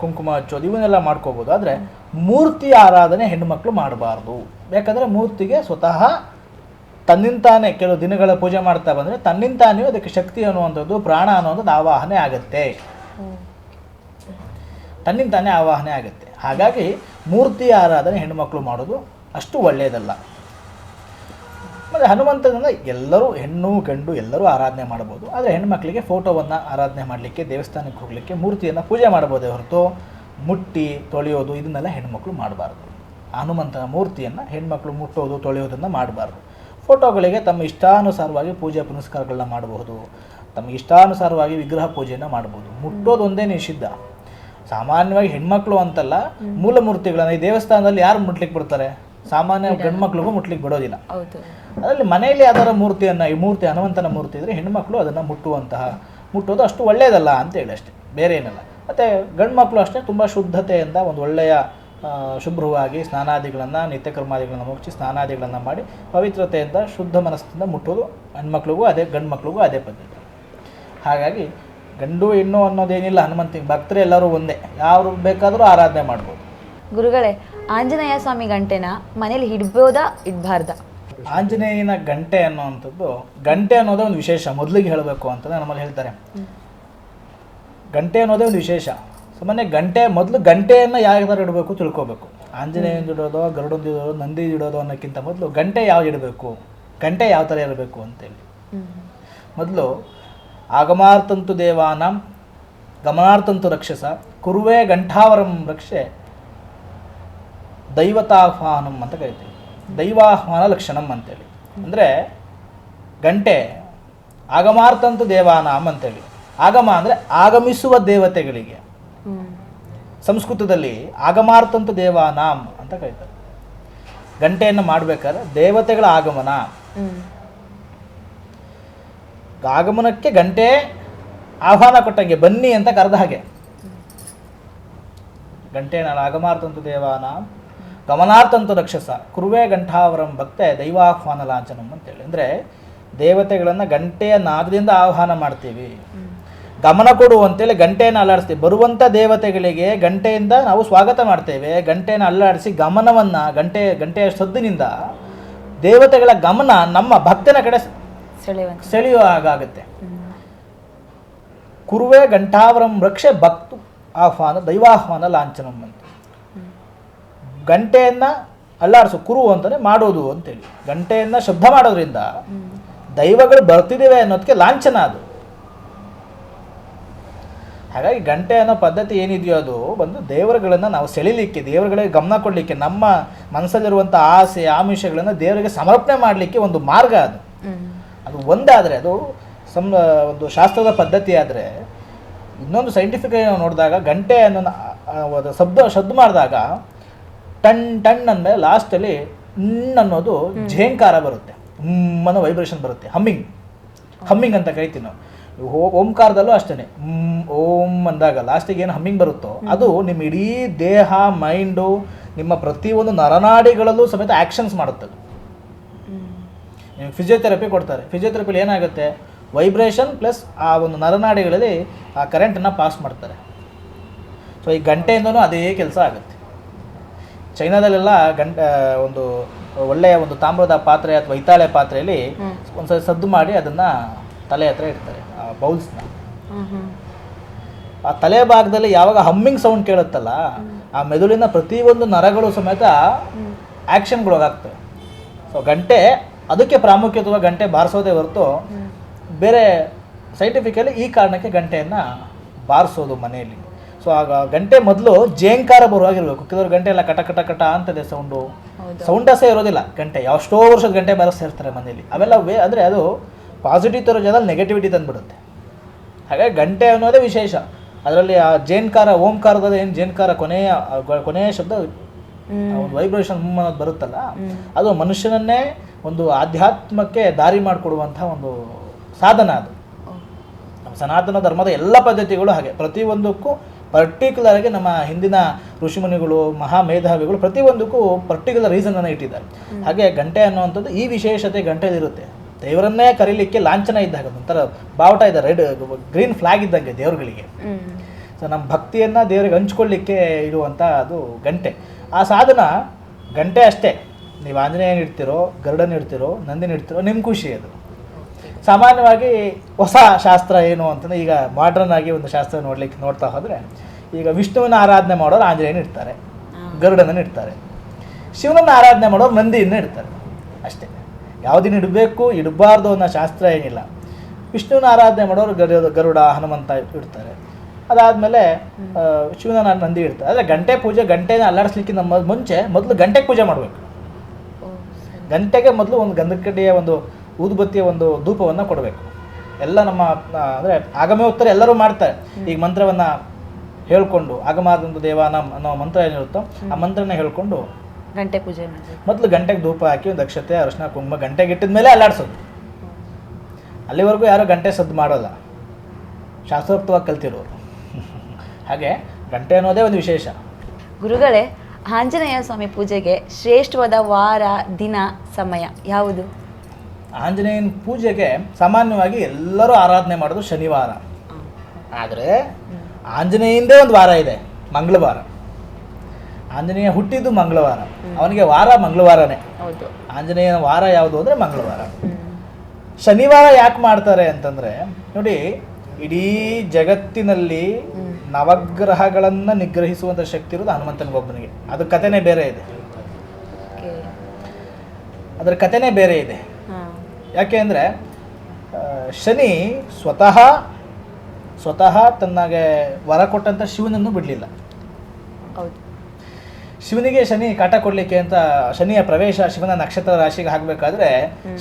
Speaker 2: ಕುಂಕುಮ ಹಚ್ಚೋದು ಇವನ್ನೆಲ್ಲ ಮಾಡ್ಕೋಬೋದು. ಆದರೆ ಮೂರ್ತಿ ಆರಾಧನೆ ಹೆಣ್ಮಕ್ಳು ಮಾಡಬಾರ್ದು. ಯಾಕಂದರೆ ಮೂರ್ತಿಗೆ ಸ್ವತಃ ತನ್ನಿಂತಾನೇ ಕೆಲವು ದಿನಗಳ ಪೂಜೆ ಮಾಡ್ತಾ ಬಂದರೆ ತನ್ನಿಂತಾನೇ ಅದಕ್ಕೆ ಶಕ್ತಿ ಅನ್ನುವಂಥದ್ದು ಪ್ರಾಣ ಅನ್ನುವಂಥದ್ದು ಆವಾಹನೆ ಆಗುತ್ತೆ. ತನ್ನಿಂತಾನೇ ಆವಾಹನೆ ಆಗುತ್ತೆ. ಹಾಗಾಗಿ ಮೂರ್ತಿ ಆರಾಧನೆ ಹೆಣ್ಣುಮಕ್ಕಳು ಮಾಡೋದು ಅಷ್ಟು ಒಳ್ಳೆಯದಲ್ಲ ಮತ್ತು ಹನುಮಂತನನ್ನು ಎಲ್ಲರೂ ಹೆಣ್ಣು ಗಂಡು ಎಲ್ಲರೂ ಆರಾಧನೆ ಮಾಡ್ಬೋದು ಆದರೆ ಹೆಣ್ಮಕ್ಳಿಗೆ ಫೋಟೋವನ್ನು ಆರಾಧನೆ ಮಾಡಲಿಕ್ಕೆ ದೇವಸ್ಥಾನಕ್ಕೆ ಹೋಗಲಿಕ್ಕೆ ಮೂರ್ತಿಯನ್ನು ಪೂಜೆ ಮಾಡ್ಬೋದೇ ಹೊರತು ಮುಟ್ಟಿ ತೊಳೆಯೋದು ಇದನ್ನೆಲ್ಲ ಹೆಣ್ಮಕ್ಳು ಮಾಡಬಾರ್ದು. ಹನುಮಂತನ ಮೂರ್ತಿಯನ್ನು ಹೆಣ್ಮಕ್ಳು ಮುಟ್ಟೋದು ತೊಳೆಯೋದನ್ನು ಮಾಡಬಾರ್ದು. ಫೋಟೋಗಳಿಗೆ ತಮ್ಮ ಇಷ್ಟಾನುಸಾರವಾಗಿ ಪೂಜೆ ಪುನಸ್ಕಾರಗಳನ್ನ ಮಾಡಬಹುದು. ತಮ್ಮ ಇಷ್ಟಾನುಸಾರವಾಗಿ ವಿಗ್ರಹ ಪೂಜೆಯನ್ನು ಮಾಡ್ಬೋದು ಮುಟ್ಟೋದು ಒಂದೇ ನಿಷಿದ್ಧ. ಸಾಮಾನ್ಯವಾಗಿ ಹೆಣ್ಮಕ್ಳು ಅಂತಲ್ಲ ಮೂಲ ಮೂರ್ತಿಗಳನ್ನು ಈ ದೇವಸ್ಥಾನದಲ್ಲಿ ಯಾರು ಮುಟ್ಲಿಕ್ಕೆ ಬಿಡ್ತಾರೆ? ಸಾಮಾನ್ಯ ಗಂಡು. ಮಕ್ಳಿಗೂ ಮುಟ್ಲಿಕ್ಕೆ ಬಿಡೋದಿಲ್ಲ. ಅದರಲ್ಲಿ ಮನೆಯಲ್ಲಿ ಯಾವ್ದಾರ ಮೂರ್ತಿಯನ್ನು ಈ ಮೂರ್ತಿ ಹನುಮಂತನ ಮೂರ್ತಿ ಇದ್ರೆ ಹೆಣ್ಮಕ್ಳು ಅದನ್ನು ಮುಟ್ಟುವಂತಹ ಮುಟ್ಟೋದು ಅಷ್ಟು ಒಳ್ಳೆಯದಲ್ಲ ಅಂತೇಳಿ ಅಷ್ಟೇ ಬೇರೆ ಏನಲ್ಲ. ಮತ್ತು ಗಂಡು ಮಕ್ಕಳು ಅಷ್ಟೇ ತುಂಬ ಶುದ್ಧತೆಯಿಂದ ಒಂದು ಒಳ್ಳೆಯ ಶುಭ್ರವಾಗಿ ಸ್ನಾನಾದಿಗಳನ್ನು ನಿತ್ಯಕರ್ಮಾದಿಗಳನ್ನು ಮುಚ್ಚಿ ಸ್ನಾನಾದಿಗಳನ್ನು ಮಾಡಿ ಪವಿತ್ರತೆಯಿಂದ ಶುದ್ಧ ಮನಸ್ಸಿಂದ ಮುಟ್ಟೋದು ಹೆಣ್ಮಕ್ಳಿಗೂ ಅದೇ ಗಂಡು ಮಕ್ಳಿಗೂ ಅದೇ ಪದ್ಧತಿ. ಹಾಗಾಗಿ ಗಂಡು ಹೆಣ್ಣು ಅನ್ನೋದೇನಿಲ್ಲ ಹನುಮಂತಿಗೆ ಭಕ್ತರು ಎಲ್ಲರೂ ಒಂದೇ ಯಾರು ಬೇಕಾದರೂ ಆರಾಧನೆ ಮಾಡ್ಬೋದು.
Speaker 1: ಗುರುಗಳೇ ಆಂಜನೇಯ ಸ್ವಾಮಿ ಗಂಟೆನ ಮನೇಲಿ ಇಡ್ಬೋದಾ ಇಡಬಾರ್ದ?
Speaker 2: ಆಂಜನೇಯನ ಗಂಟೆ ಅನ್ನುವಂಥದ್ದು, ಗಂಟೆ ಅನ್ನೋದೇ ಒಂದು ವಿಶೇಷ, ಮೊದಲಿಗೆ ಹೇಳಬೇಕು ಅಂತಂದ್ರೆ ನಮ್ಮಲ್ಲಿ ಹೇಳ್ತಾರೆ. ಗಂಟೆ ಅನ್ನೋದೇ ಒಂದು ವಿಶೇಷ. ಸುಮ್ಮನೆ ಗಂಟೆ, ಮೊದಲು ಗಂಟೆಯನ್ನು ಯಾವ ಥರ ಇಡಬೇಕು ತಿಳ್ಕೋಬೇಕು. ಆಂಜನೇಯನ ಇಡೋದು, ಗರುಡೊಂದು ಇಡೋದು, ನಂದಿ ಇಡೋದು ಅನ್ನೋಕ್ಕಿಂತ ಮೊದಲು ಗಂಟೆ ಯಾವ್ದು ಇಡಬೇಕು? ಗಂಟೆ ಯಾವ ಥರ ಇರಬೇಕು ಅಂತೇಳಿ. ಮೊದಲು ಆಗಮಾರ್ತಂತು ದೇವಾನಂ ಗಮನಾರ್ಥಂತು ರಕ್ಷಸ, ಕುರುವೆ ಗಂಠಾವರಂ ರಕ್ಷೆ ದೈವತಾಹ್ವಾನಂ ಅಂತ ಕರಿತೀವಿ. ದೈವಾಹ್ವಾನ ಲಕ್ಷಣಂ ಅಂತೇಳಿ. ಅಂದರೆ ಗಂಟೆ ಆಗಮಾರ್ತಂತು ದೇವಾನಾಂ ಅಂತೇಳಿ. ಆಗಮ ಅಂದರೆ ಆಗಮಿಸುವ ದೇವತೆಗಳಿಗೆ. ಸಂಸ್ಕೃತದಲ್ಲಿ ಆಗಮಾರ್ತಂತು ದೇವಾನಾಂ ಅಂತ ಕರೀತಾರೆ. ಗಂಟೆಯನ್ನು ಮಾಡಬೇಕಾದ್ರೆ ದೇವತೆಗಳ ಆಗಮನ. ಆಗಮನಕ್ಕೆ ಗಂಟೆ ಆಹ್ವಾನ ಕೊಟ್ಟಂಗೆ ಬನ್ನಿ ಅಂತ ಕರೆದ ಹಾಗೆ. ಗಂಟೆ ನಾನು ಆಗಮಾರ್ತಂತು ದೇವಾನ ಗಮನಾರ್ಥಂತು ರಕ್ಷಸ ಕುರುವೆ ಗಂಠಾವರಂ ಭಕ್ತೆ ದೈವಾಹ್ವಾನ ಲಾಂಛನಂ ಅಂತೇಳಿ. ಅಂದರೆ ದೇವತೆಗಳನ್ನು ಗಂಟೆಯ ನಾದದಿಂದ ಆಹ್ವಾನ ಮಾಡ್ತೀವಿ. ಗಮನ ಕೊಡು ಅಂತೇಳಿ ಗಂಟೆಯನ್ನು ಅಲ್ಲಾಡಿಸ್ತೀವಿ. ಬರುವಂಥ ದೇವತೆಗಳಿಗೆ ಗಂಟೆಯಿಂದ ನಾವು ಸ್ವಾಗತ ಮಾಡ್ತೇವೆ. ಗಂಟೆಯನ್ನು ಅಲ್ಲಾಡಿಸಿ ಗಮನವನ್ನು ಗಂಟೆ ಗಂಟೆಯ ಸದ್ದಿನಿಂದ ದೇವತೆಗಳ ಗಮನ ನಮ್ಮ ಭಕ್ತನ ಕಡೆ ಸೆಳೆಯುವ ಹಾಗಾಗುತ್ತೆ. ಕುರುವೆ ಗಂಟಾವರಂ ರಕ್ಷೆ ಭಕ್ತು ಆಹ್ವಾನ ದೈವಾಹ್ವಾನ ಲಾಂಛನಂ ಅಂತ. ಗಂಟೆಯನ್ನು ಅಲ್ಲಾರಿಸು ಕುರು ಅಂತಲೇ ಮಾಡೋದು ಅಂತೇಳಿ. ಗಂಟೆಯನ್ನು ಶಬ್ದ ಮಾಡೋದ್ರಿಂದ ದೈವಗಳು ಬರ್ತಿದ್ದೇವೆ ಅನ್ನೋದಕ್ಕೆ ಲಾಂಛನ ಅದು. ಹಾಗಾಗಿ ಗಂಟೆ ಅನ್ನೋ ಪದ್ಧತಿ ಏನಿದೆಯೋ ಅದು ಬಂದು ದೇವರುಗಳನ್ನು ನಾವು ಸೆಳಿಲಿಕ್ಕೆ ದೇವರುಗಳಿಗೆ ಗಮನ ಕೊಡಲಿಕ್ಕೆ ನಮ್ಮ ಮನಸ್ಸಲ್ಲಿರುವಂಥ ಆಸೆ ಆಮಿಷಗಳನ್ನು ದೇವರಿಗೆ ಸಮರ್ಪಣೆ ಮಾಡಲಿಕ್ಕೆ ಒಂದು ಮಾರ್ಗ ಅದು. ಅದು ಒಂದಾದರೆ ಅದು ಸಂ ಒಂದು ಶಾಸ್ತ್ರದ ಪದ್ಧತಿ ಆದರೆ ಇನ್ನೊಂದು ಸೈಂಟಿಫಿಕ್ ನಾವು ನೋಡಿದಾಗ ಗಂಟೆ ಅನ್ನೋ ಶಬ್ದ ಶಬ್ದ ಮಾಡಿದಾಗ ಟನ್ ಟನ್ ಅಂದಮೇಲೆ ಲಾಸ್ಟಲ್ಲಿ ಹ್ಮ್ ಅನ್ನೋದು ಝೇಂಕಾರ ಬರುತ್ತೆ. ಹ್ಮ್ ಅನ್ನೋ ವೈಬ್ರೇಷನ್ ಬರುತ್ತೆ. ಹಮ್ಮಿಂಗ್. ಹಮ್ಮಿಂಗ್ ಅಂತ ಕರಿತೀವಿ ನಾವು. ಹೋ- ಓಂಕಾರದಲ್ಲೂ ಅಷ್ಟೇ ಹ್ಮ್ ಓಂ ಅಂದಾಗ ಲಾಸ್ಟಿಗೆ ಏನು ಹಮ್ಮಿಂಗ್ ಬರುತ್ತೋ ಅದು ನಿಮ್ಮ ಇಡೀ ದೇಹ ಮೈಂಡು ನಿಮ್ಮ ಪ್ರತಿಯೊಂದು ನರನಾಡಿಗಳಲ್ಲೂ ಸಮೇತ ಆ್ಯಕ್ಷನ್ಸ್ ಮಾಡುತ್ತೆ ನಿಮಗೆ ಫಿಸಿಯೋಥೆರಪಿ ಕೊಡ್ತಾರೆ. ಫಿಸಿಯೋಥೆರಪಿಲಿ ಏನಾಗುತ್ತೆ? ವೈಬ್ರೇಷನ್ ಪ್ಲಸ್ ಆ ಒಂದು ನರನಾಡಿಗಳಲ್ಲಿ ಆ ಕರೆಂಟನ್ನು ಪಾಸ್ ಮಾಡ್ತಾರೆ. ಸೊ ಈ ಗಂಟೆಯಿಂದನೂ ಅದೇ ಕೆಲಸ ಆಗುತ್ತೆ. ಚೈನಾದಲ್ಲೆಲ್ಲ ಗಂಟ ಒಂದು ಒಳ್ಳೆಯ ಒಂದು ತಾಮ್ರದ ಪಾತ್ರೆ ಅಥವಾ ಹಿತ್ತಾಳೆ ಪಾತ್ರೆಯಲ್ಲಿ ಒಂದು ಸದ್ದು ಮಾಡಿ ಅದನ್ನ ತಲೆ ಹತ್ರ ಇಡ್ತಾರೆ ಆ ಬೌಲ್ಸ್ನ. ಆ ತಲೆ ಭಾಗದಲ್ಲಿ ಯಾವಾಗ ಹಮ್ಮಿಂಗ್ ಸೌಂಡ್ ಕೇಳುತ್ತಲ್ಲ ಆ ಮೆದುಳಿನ ಪ್ರತಿಯೊಂದು ನರಗಳು ಸಮೇತ ಆ್ಯಕ್ಷನ್ಗಳಾಗ್ತವೆ ಸೊ ಗಂಟೆ ಅದಕ್ಕೆ ಪ್ರಾಮುಖ್ಯತೆ ಗಂಟೆ ಬಾರಿಸೋದೇ ಹೊರತು ಬೇರೆ ಸೈಂಟಿಫಿಕಲಿ ಈ ಕಾರಣಕ್ಕೆ ಗಂಟೆಯನ್ನು ಬಾರಿಸೋದು ಮನೆಯಲ್ಲಿ. ಸೊ ಆಗ ಗಂಟೆ ಮೊದಲು ಜೇಂಕಾರ ಬರುವಾಗಿರ್ಬೇಕು ಕೆಲವರು ಗಂಟೆ ಎಲ್ಲ ಕಟ ಕಟ ಕಟ ಅಂತದೆ ಸೌಂಡು ಸೌಂಡಸೇ ಇರೋದಿಲ್ಲ. ಗಂಟೆ ಎಷ್ಟೋ ವರ್ಷದ ಗಂಟೆ ಬಾರಿಸ್ತಾ ಇರ್ತಾರೆ ಮನೆಯಲ್ಲಿ. ಅವೆಲ್ಲ ವೇ ಅಂದರೆ ಅದು ಪಾಸಿಟಿವ್ ತರೋ ಜಾಗದಲ್ಲಿ ನೆಗೆಟಿವಿಟಿ ತಂದುಬಿಡುತ್ತೆ. ಹಾಗಾಗಿ ಗಂಟೆ ಅನ್ನೋದೇ ವಿಶೇಷ. ಅದರಲ್ಲಿ ಆ ಜೇನ್ಕಾರ ಓಂಕಾರದ ಏನು ಜೇನ್ಕಾರ ಕೊನೆಯ ಕೊನೆಯ ಶಬ್ದ ಒಂದು ವೈಬ್ರೇಷನ್ ಅನ್ನೋದು ಬರುತ್ತಲ್ಲ? ಅದು ಮನುಷ್ಯನನ್ನೇ ಒಂದು ಆಧ್ಯಾತ್ಮಕ್ಕೆ ದಾರಿ ಮಾಡಿಕೊಡುವಂಥ ಒಂದು ಸಾಧನ ಅದು. ಸನಾತನ ಧರ್ಮದ ಎಲ್ಲ ಪದ್ಧತಿಗಳು ಹಾಗೆ. ಪ್ರತಿಯೊಂದಕ್ಕೂ ಪರ್ಟಿಕ್ಯುಲರ್ ಆಗಿ ನಮ್ಮ ಹಿಂದಿನ ಋಷಿಮುನಿಗಳು ಮಹಾ ಮೇಧಾವಿಗಳು ಪ್ರತಿಯೊಂದಕ್ಕೂ ಪರ್ಟಿಕ್ಯುಲರ್ ರೀಸನ್ ಅನ್ನು ಇಟ್ಟಿದ್ದಾರೆ. ಹಾಗೆ ಗಂಟೆ ಅನ್ನುವಂಥದ್ದು ಈ ವಿಶೇಷತೆ ಗಂಟೆಲಿರುತ್ತೆ ದೇವರನ್ನೇ ಕರೀಲಿಕ್ಕೆ ಲಾಂಛನ ಇದ್ದಾಗ ಒಂಥರ ಬಾವುಟ ಇದೆ ರೆಡ್ ಗ್ರೀನ್ ಫ್ಲಾಗ್ ಇದ್ದಂಗೆ ದೇವರುಗಳಿಗೆ. ಸೊ ನಮ್ಮ ಭಕ್ತಿಯನ್ನು ದೇವರಿಗೆ ಹಂಚ್ಕೊಳ್ಳಿಕ್ಕೆ ಇರುವಂಥ ಅದು ಗಂಟೆ. ಆ ಸಾಧನ ಗಂಟೆ ಅಷ್ಟೇ. ನೀವು ಆಂಜನೇಯನ ಇಡ್ತಿರೋ ಗರುಡನ ಇಡ್ತಿರೋ ನಂದಿನ ಇಡ್ತಿರೋ ನಿಮ್ಮ ಖುಷಿ ಅದು. ಸಾಮಾನ್ಯವಾಗಿ ಹೊಸ ಶಾಸ್ತ್ರ ಏನು ಅಂತಂದರೆ ಈಗ ಮಾಡ್ರನ್ ಆಗಿ ಒಂದು ಶಾಸ್ತ್ರ ನೋಡ್ಲಿಕ್ಕೆ ನೋಡ್ತಾ ಹೋದರೆ ಈಗ ವಿಷ್ಣುವಿನ ಆರಾಧನೆ ಮಾಡೋರು ಆಂಜನೇಯನ ಇಡ್ತಾರೆ ಗರುಡನನ್ನು ಇಡ್ತಾರೆ. ಶಿವನನ್ನು ಆರಾಧನೆ ಮಾಡೋರು ನಂದಿಯನ್ನು ಇಡ್ತಾರೆ ಅಷ್ಟೇ. ಯಾವುದನ್ನು ಇಡಬೇಕು ಇಡಬಾರ್ದು ಅನ್ನೋ ಶಾಸ್ತ್ರ ಏನಿಲ್ಲ. ವಿಷ್ಣುವಿನ ಆರಾಧನೆ ಮಾಡೋರು ಗರು ಗರುಡ ಹನುಮಂತ ಇಡ್ತಾರೆ. ಅದಾದಮೇಲೆ ಶಿವನ ನಂದಿ ಇಡ್ತಾರೆ. ಆದರೆ ಗಂಟೆ ಪೂಜೆ ಗಂಟೆನ ಅಲ್ಲಾಡಿಸ್ಲಿಕ್ಕೆ ನಮ್ಮ ಮುಂಚೆ ಮೊದಲು ಗಂಟೆಗೆ ಪೂಜೆ ಮಾಡಬೇಕು. ಗಂಟೆಗೆ ಮೊದಲು ಒಂದು ಗಂಧಕಡ್ಡಿಯ ಒಂದು ಊದುಬತ್ತಿಯ ಒಂದು ಧೂಪವನ್ನು ಕೊಡಬೇಕು. ಎಲ್ಲ ನಮ್ಮ ಅಂದರೆ ಆಗಮೋತ್ತರ ಎಲ್ಲರೂ ಮಾಡ್ತಾರೆ. ಈಗ ಮಂತ್ರವನ್ನು ಹೇಳ್ಕೊಂಡು ಆಗಮಾದಂದು ದೇವಾನಂ ಅನ್ನೋ ಮಂತ್ರ ಏನಿರುತ್ತೋ ಆ ಮಂತ್ರನ ಹೇಳ್ಕೊಂಡು
Speaker 1: ಗಂಟೆ ಪೂಜೆ
Speaker 2: ಮೊದಲು ಗಂಟೆಗೆ ಧೂಪ ಹಾಕಿ ಒಂದು ಅಕ್ಷತೆ ಅರಶಿನ ಕುಂಭ ಗಂಟೆಗೆ ಇಟ್ಟಿದ ಮೇಲೆ ಅಲ್ಲಾಡ್ಸೋದು. ಅಲ್ಲಿವರೆಗೂ ಯಾರು ಗಂಟೆ ಸದ್ದು ಮಾಡೋಲ್ಲ. ಶಾಸ್ತ್ರೋಕ್ತವಾಗಿ ಕಲ್ತಿರೋರು. ಹಾಗೆ ಗಂಟೆ ಅನ್ನೋದೇ ಒಂದು ವಿಶೇಷ.
Speaker 1: ಗುರುಗಳೇ ಆಂಜನೇಯ ಸ್ವಾಮಿ ಪೂಜೆಗೆ ಶ್ರೇಷ್ಠವಾದ ವಾರ ದಿನ ಸಮಯ ಯಾವುದು?
Speaker 2: ಆಂಜನೇಯನ ಪೂಜೆಗೆ ಸಾಮಾನ್ಯವಾಗಿ ಎಲ್ಲರೂ ಆರಾಧನೆ ಮಾಡೋದು ಶನಿವಾರ. ಆದರೆ ಆಂಜನೇಯಿಂದೇ ಒಂದು ವಾರ ಇದೆ ಮಂಗಳವಾರ. ಆಂಜನೇಯ ಹುಟ್ಟಿದ್ದು ಮಂಗಳವಾರ. ಅವನಿಗೆ ವಾರ ಮಂಗಳವಾರನೇ. ಆಂಜನೇಯನ ವಾರ ಯಾವುದು ಅಂದರೆ ಮಂಗಳವಾರ. ಶನಿವಾರ ಯಾಕೆ ಮಾಡ್ತಾರೆ ಅಂತಂದರೆ ನೋಡಿ ಇಡೀ ಜಗತ್ತಿನಲ್ಲಿ ನವಗ್ರಹಗಳನ್ನು ನಿಗ್ರಹಿಸುವಂಥ ಶಕ್ತಿ ಇರೋದು ಹನುಮಂತನಿಗೊಬ್ಬನಿಗೆ ಅದು ಕಥೆನೇ ಬೇರೆ ಇದೆ. ಅದರ ಕಥೆನೇ ಬೇರೆ ಇದೆ. ಯಾಕೆ ಅಂದರೆ ಶನಿ ಸ್ವತಃ ಸ್ವತಃ ತನ್ನಗೆ ವರ ಕೊಟ್ಟಂತ ಶಿವನನ್ನು ಬಿಡಲಿಲ್ಲ.
Speaker 1: ಹೌದು.
Speaker 2: ಶಿವನಿಗೆ ಶನಿ ಕಾಟ ಕೊಡಲಿಕ್ಕೆ ಅಂತ ಶನಿಯ ಪ್ರವೇಶ ಶಿವನ ನಕ್ಷತ್ರ ರಾಶಿಗೆ ಹಾಕಬೇಕಾದ್ರೆ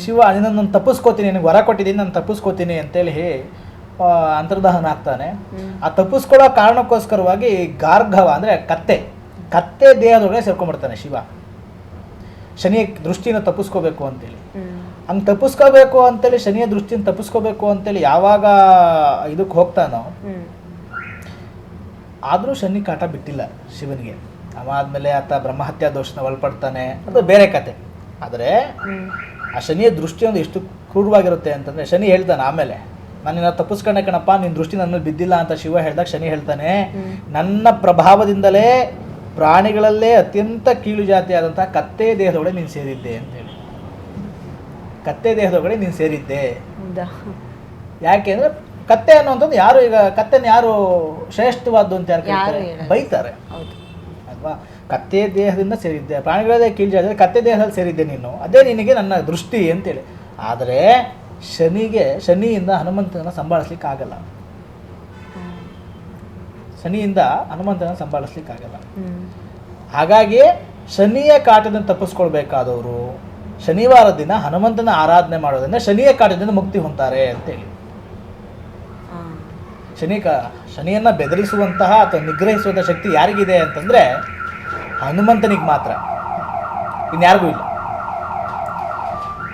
Speaker 2: ಶಿವ ನಿನ್ನನ್ನು ತಪ್ಪಿಸ್ಕೋತೀನಿ ನಿನಗೆ ವರ ಕೊಟ್ಟಿದ್ದೀನಿ ನಾನು ತಪ್ಪಿಸ್ಕೋತೀನಿ ಅಂತೇಳಿ ಅಂತರ್ದಹನ ಆಗ್ತಾನೆ ಆ ತಪ್ಪಿಸ್ಕೊಳ್ಳೋ ಕಾರಣಕ್ಕೋಸ್ಕರವಾಗಿ ಗಾರ್ಘವ ಅಂದರೆ ಕತ್ತೆ ಕತ್ತೆ ದೇಹದೊಳಗೆ ಸೇರ್ಕೊಂಡ್ಬಿಡ್ತಾನೆ ಶಿವ. ಶನಿಯ ದೃಷ್ಟಿನ ತಪ್ಪಿಸ್ಕೋಬೇಕು ಅಂತೇಳಿ. ಹಂಗೆ ತಪ್ಪಿಸ್ಕೋಬೇಕು ಅಂತೇಳಿ ಶನಿಯ ದೃಷ್ಟಿನ ತಪ್ಪಿಸ್ಕೋಬೇಕು ಅಂತೇಳಿ ಯಾವಾಗ ಇದಕ್ಕೆ ಹೋಗ್ತಾನೋ. ಆದರೂ ಶನಿ ಕಾಟ ಬಿಟ್ಟಿಲ್ಲ ಶಿವನಿಗೆ. ಅವಾದ್ಮೇಲೆ ಆತ ಬ್ರಹ್ಮಹತ್ಯಾ ದೋಷನ ಒಳಪಡ್ತಾನೆ ಅದು ಬೇರೆ ಕತೆ. ಆದರೆ ಆ ಶನಿಯ ದೃಷ್ಟಿ ಒಂದು ಎಷ್ಟು ಕ್ರೂರವಾಗಿರುತ್ತೆ ಅಂತಂದರೆ ಶನಿ ಹೇಳ್ತಾನೆ ಆಮೇಲೆ ನಾನು ಇನ್ನ ತಪ್ಪಿಸ್ಕೊಂಡೆ ಕಣಪ್ಪ ನಿನ್ನ ದೃಷ್ಟಿ ನನ್ನ ಮೇಲೆ ಬಿದ್ದಿಲ್ಲ ಅಂತ ಶಿವ ಹೇಳಿದಾಗ ಶನಿ ಹೇಳ್ತಾನೆ ನನ್ನ ಪ್ರಭಾವದಿಂದಲೇ ಪ್ರಾಣಿಗಳಲ್ಲೇ ಅತ್ಯಂತ ಕೀಳು ಜಾತಿಯಾದಂಥ ಕತ್ತೆ ದೇಹದೊಳಗೆ ನೀನು ಸೇರಿದ್ದೆ ಅಂತೇಳಿ ಕತ್ತೆ ದೇಹದೊಳಗಡೆ ನೀನು ಸೇರಿದ್ದೆ. ಯಾಕೆ ಅಂದರೆ ಕತ್ತೆ ಅನ್ನುವಂಥದ್ದು ಯಾರು ಈಗ ಕತ್ತೆನ ಯಾರು ಶ್ರೇಷ್ಠವಾದ್ದು ಅಂತ ಯಾರು ಬೈತಾರೆ.
Speaker 1: ಹೌದು.
Speaker 2: ಅಲ್ವಾ? ಕತ್ತೆ ದೇಹದಿಂದ ಸೇರಿದ್ದೆ. ಪ್ರಾಣಿಗಳದೇ ಕೀಳ್ಜಾದ್ರೆ ಕತ್ತೆ ದೇಹದಲ್ಲಿ ಸೇರಿದ್ದೆ ನೀನು. ಅದೇ ನಿನಗೆ ನನ್ನ ದೃಷ್ಟಿ ಅಂತೇಳಿ. ಆದರೆ ಶನಿಗೆ ಶನಿಯಿಂದ ಹನುಮಂತನ ಸಂಭಾಳಿಸ್ಲಿಕ್ಕೆ ಆಗಲ್ಲ. ಶನಿಯಿಂದ ಹನುಮಂತನ ಸಂಭಾಳಿಸ್ಲಿಕ್ಕೆ ಆಗಲ್ಲ. ಹಾಗಾಗಿ ಶನಿಯ ಕಾಟದಿಂದ ತಪ್ಪಿಸ್ಕೊಳ್ಬೇಕಾದವರು ಶನಿವಾರ ದಿನ ಹನುಮಂತನ ಆರಾಧನೆ ಮಾಡೋದ್ರಿಂದ ಶನಿಯ ಕಾಟದಿಂದ ಮುಕ್ತಿ ಹೊಂತಾರೆ ಅಂತೇಳಿ. ಶನಿ ಕ ಶನಿಯನ್ನು ಬೆದರಿಸುವಂತಹ ಅಥವಾ ನಿಗ್ರಹಿಸುವಂಥ ಶಕ್ತಿ ಯಾರಿಗಿದೆ ಅಂತಂದರೆ ಹನುಮಂತನಿಗೆ ಮಾತ್ರ ಇನ್ಯಾರಿಗೂ ಇಲ್ಲ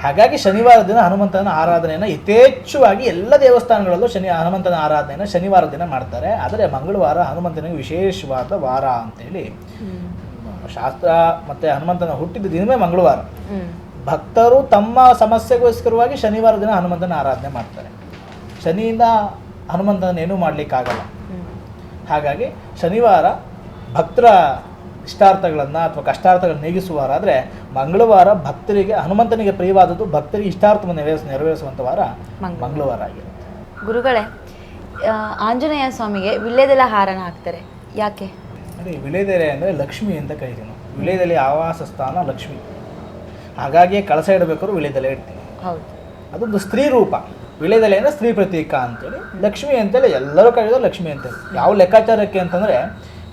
Speaker 2: ಹಾಗಾಗಿ ಶನಿವಾರ ದಿನ ಹನುಮಂತನ ಆರಾಧನೆಯನ್ನು ಯಥೇಚ್ಛವಾಗಿ ಎಲ್ಲ ದೇವಸ್ಥಾನಗಳಲ್ಲೂ ಶನಿ ಹನುಮಂತನ ಆರಾಧನೆಯನ್ನು ಶನಿವಾರ ದಿನ ಮಾಡ್ತಾರೆ ಆದರೆ ಮಂಗಳವಾರ ಹನುಮಂತನಿಗೆ ವಿಶೇಷವಾದ ವಾರ ಅಂತೇಳಿ. ಶಾಸ್ತ್ರ ಮತ್ತು ಹನುಮಂತನ ಹುಟ್ಟಿದ ದಿನವೇ ಮಂಗಳವಾರ. ಭಕ್ತರು ತಮ್ಮ ಸಮಸ್ಯೆಗೋಸ್ಕರವಾಗಿ ಶನಿವಾರ ದಿನ ಹನುಮಂತನ ಆರಾಧನೆ ಮಾಡ್ತಾರೆ. ಶನಿಯಿಂದ ಹನುಮಂತನ ಏನೂ ಮಾಡಲಿಕ್ಕಾಗಲ್ಲ. ಹಾಗಾಗಿ ಶನಿವಾರ ಭಕ್ತರ ಇಷ್ಟಾರ್ಥಗಳನ್ನು ಅಥವಾ ಕಷ್ಟಾರ್ಥಗಳನ್ನು ನೀಗಿಸುವಾರಾದರೆ ಮಂಗಳವಾರ ಭಕ್ತರಿಗೆ ಹನುಮಂತನಿಗೆ ಪ್ರಿಯವಾದದ್ದು ಭಕ್ತರಿಗೆ ಇಷ್ಟಾರ್ಥವನ್ನು ನೆರವೇರಿಸ ನೆರವೇರಿಸುವಂಥ ವಾರ
Speaker 1: ಮಂಗಳವಾರ.
Speaker 2: ಮಂಗಳವಾರ ಆಗಿರುತ್ತೆ.
Speaker 1: ಗುರುಗಳೇ ಆಂಜನೇಯ ಸ್ವಾಮಿಗೆ ವಿಳ್ಯದೆಲೆ ಹಾರನ ಹಾಕ್ತಾರೆ. ಯಾಕೆ?
Speaker 2: ಅದೇ ವಿಳೆದೆಲೆ ಅಂದರೆ ಲಕ್ಷ್ಮಿ ಅಂತ ಕರಿತೀವಿ ನಾವು. ವಿಳೆದೆಲೆ ಆವಾಸ ಸ್ಥಾನ ಲಕ್ಷ್ಮಿ. ಹಾಗಾಗಿ ಕಳಸ ಇಡಬೇಕಾದ್ರೂ ವಿಳೆದೆಲೆ ಇಡ್ತೀವಿ.
Speaker 1: ಹೌದು.
Speaker 2: ಅದೊಂದು ಸ್ತ್ರೀ ರೂಪ. ವಿಳೆದೆಲೆ ಅಂದರೆ ಸ್ತ್ರೀ ಪ್ರತೀಕ ಅಂತೇಳಿ ಲಕ್ಷ್ಮಿ ಅಂತೇಳಿ ಎಲ್ಲರೂ ಕರೆಯೋದು ಲಕ್ಷ್ಮಿ ಅಂತೇಳಿ. ಯಾವ ಲೆಕ್ಕಾಚಾರಕ್ಕೆ ಅಂತಂದರೆ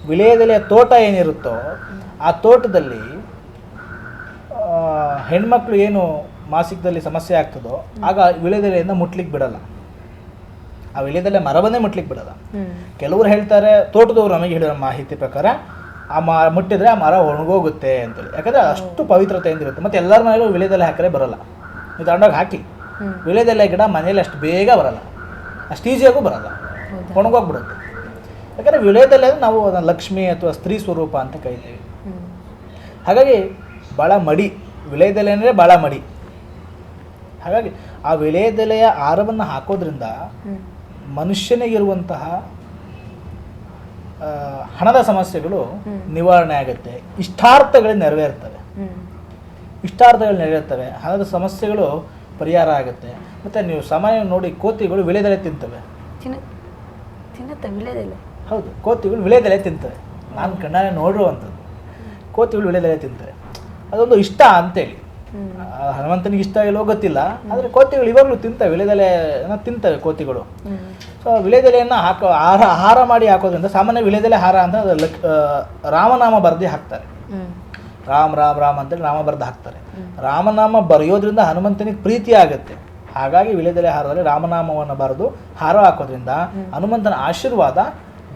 Speaker 2: ವಿಳೆದೆಲೆಯ ತೋಟ ಏನಿರುತ್ತೋ ಆ ತೋಟದಲ್ಲಿ ಹೆಣ್ಮಕ್ಳು ಏನು ಮಾಸಿಕದಲ್ಲಿ ಸಮಸ್ಯೆ ಆಗ್ತದೋ ಆಗ ವಿಳೆದೆಲೆಯಿಂದ ಮುಟ್ಲಿಕ್ಕೆ ಬಿಡಲ್ಲ. ಆ ವಿಳೆದೆಲೆ ಮರವನ್ನೇ ಮುಟ್ಲಿಕ್ಕೆ ಬಿಡಲ್ಲ. ಕೆಲವರು ಹೇಳ್ತಾರೆ ತೋಟದವರು ನಮಗೆ ಹೇಳಿರೋ ಮಾಹಿತಿ ಪ್ರಕಾರ ಆ ಮ ಮುಟ್ಟಿದ್ರೆ ಆ ಮರ ಒಣಗೋಗುತ್ತೆ ಅಂತೇಳಿ. ಯಾಕಂದರೆ ಅಷ್ಟು ಪವಿತ್ರತೆಯಿಂದ ಇರುತ್ತೆ. ಮತ್ತೆ ಎಲ್ಲರ ಮನೆಯಲ್ಲೂ ವಿಳೆದೆಲೆ ಹಾಕರೆ ಬರಲ್ಲ. ನೀವು ತಗೊಂಡೋಗಿ ಹಾಕಿ. ವಿಳೆದೆಲೆ ಗಿಡ ಮನೇಲಿ ಅಷ್ಟು ಬೇಗ ಬರಲ್ಲ. ಅಷ್ಟು ಈಸಿಯಾಗೂ ಬರಲ್ಲ? ಒಣಗೋಗ್ಬಿಡುತ್ತೆ. ಯಾಕಂದರೆ ವಿಳೆದೆಲೆ ಅಂದ್ರೆ ನಾವು ಅದನ್ನ ಲಕ್ಷ್ಮಿ ಅಥವಾ ಸ್ತ್ರೀ ಸ್ವರೂಪ ಅಂತ ಕರಿತೀವಿ. ಹಾಗಾಗಿ ಭಾಳ ಮಡಿ. ವಿಳೆದೆಲೆ ಅಂದರೆ ಭಾಳ ಮಡಿ. ಹಾಗಾಗಿ ಆ ವಿಳೆದೆಲೆಯ ಆರವನ್ನು ಹಾಕೋದ್ರಿಂದ. ಮನುಷ್ಯನಿಗಿರುವಂತಹ ಹಣದ ಸಮಸ್ಯೆಗಳು ನಿವಾರಣೆ ಆಗುತ್ತೆ. ಇಷ್ಟಾರ್ಥಗಳು ನೆರವೇರ್ತವೆ. ಇಷ್ಟಾರ್ಥಗಳು ನೆರವೇರ್ತವೆ. ಹಣದ ಸಮಸ್ಯೆಗಳು ಪರಿಹಾರ ಆಗುತ್ತೆ. ಮತ್ತು ನೀವು ಸಮಯ ನೋಡಿ ಕೋತಿಗಳು ವಿಳೆದೆಲೆ ತಿಂತವೆ. ಹೌದು ಕೋತಿಗಳು ವಿಳೆದೆಲೆ ತಿಂತವೆ. ನಾನು ಕಣ್ಣಾರೆ ನೋಡಿರುವಂಥದ್ದು. ಕೋತಿಗಳು ವಿಳೆದೆಲೆ ತಿಂತವೆ. ಅದೊಂದು ಇಷ್ಟ ಅಂತೇಳಿ. ಹನುಮಂತನಿಗೆ ಇಷ್ಟ ಇಲ್ಲೋ ಗೊತ್ತಿಲ್ಲ ಆದರೆ ಕೋತಿಗಳು ಇವಾಗಲೂ ತಿಂತವೆ ವಿಳೆದೆಲೆ ತಿಂತವೆ ಕೋತಿಗಳು. ಸೊ ವಿಳೆದೆಲೆಯನ್ನು ಹಾಕೋ ಆಹಾರ ಆಹಾರ ಮಾಡಿ ಹಾಕೋದ್ರಿಂದ ಸಾಮಾನ್ಯ ವಿಳೆದೆಲೆ ಹಾರ ಅಂತ ಲಕ್ ರಾಮನಾಮ ಬರೆದಿ ಹಾಕ್ತಾರೆ. ರಾಮ್ ರಾಮ್ ರಾಮ್ ಅಂತೇಳಿ ರಾಮ ಬರೆದು ಹಾಕ್ತಾರೆ. ರಾಮನಾಮ ಬರೆಯೋದ್ರಿಂದ ಹನುಮಂತನಿಗೆ ಪ್ರೀತಿ ಆಗುತ್ತೆ. ಹಾಗಾಗಿ ವಿಳೆದೆಲೆ ಹಾರದಲ್ಲಿ ರಾಮನಾಮವನ್ನು ಬರೆದು ಹಾರ ಹಾಕೋದ್ರಿಂದ ಹನುಮಂತನ ಆಶೀರ್ವಾದ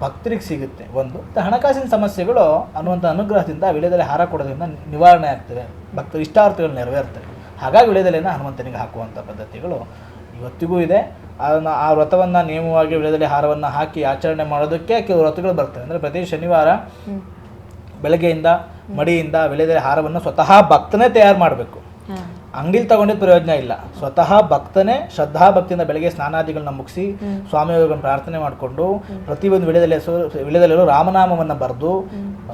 Speaker 2: ಭಕ್ತರಿಗೆ ಸಿಗುತ್ತೆ. ಒಂದು ಹಣಕಾಸಿನ ಸಮಸ್ಯೆಗಳು ಹನುಮಂತನ ಅನುಗ್ರಹದಿಂದ ವಿಳೆದೆಲೆ ಹಾರ ಕೊಡೋದ್ರಿಂದ ನಿವಾರಣೆ ಆಗ್ತದೆ. ಭಕ್ತರು ಇಷ್ಟಾರ್ಥಗಳು ನೆರವೇರ್ತವೆ. ಹಾಗಾಗಿ ವಿಳೆದೆಲೆಯನ್ನು ಹನುಮಂತನಿಗೆ ಹಾಕುವಂಥ ಪದ್ಧತಿಗಳು ಇವತ್ತಿಗೂ ಇದೆ. ಅದನ್ನು ಆ ವ್ರತವನ್ನು ನಿಯಮವಾಗಿ ವಿಳದಲ್ಲಿ ಹಾರವನ್ನು ಹಾಕಿ ಆಚರಣೆ ಮಾಡೋದಕ್ಕೆ ಕೆಲವು ವ್ರತಗಳು ಬರ್ತವೆ. ಅಂದರೆ ಪ್ರತಿ ಶನಿವಾರ. ಬೆಳಗ್ಗೆಯಿಂದ ಮಡಿಯಿಂದ ವಿಳೆದಲ್ಲಿ ಹಾರವನ್ನು ಸ್ವತಃ ಭಕ್ತನೇ ತಯಾರು ಮಾಡಬೇಕು.
Speaker 1: ಅಂಗಿಲ್
Speaker 2: ಅಂಗಡಿಲಿ ತಗೊಂಡಿದ್ದು ಪ್ರಯೋಜನ ಇಲ್ಲ. ಸ್ವತಃ ಭಕ್ತನೇ ಶ್ರದ್ಧಾ ಭಕ್ತಿಯಿಂದ ಬೆಳಗ್ಗೆ ಸ್ನಾನಾದಿಗಳನ್ನ ಮುಗಿಸಿ ಸ್ವಾಮಿಯವರನ್ನು ಪ್ರಾರ್ಥನೆ ಮಾಡಿಕೊಂಡು ಪ್ರತಿಯೊಂದು ವಿಳೆದೆಲೆ ವಿಳೆದೆಲೆಲ್ಲೂ ರಾಮನಾಮವನ್ನು ಬರೆದು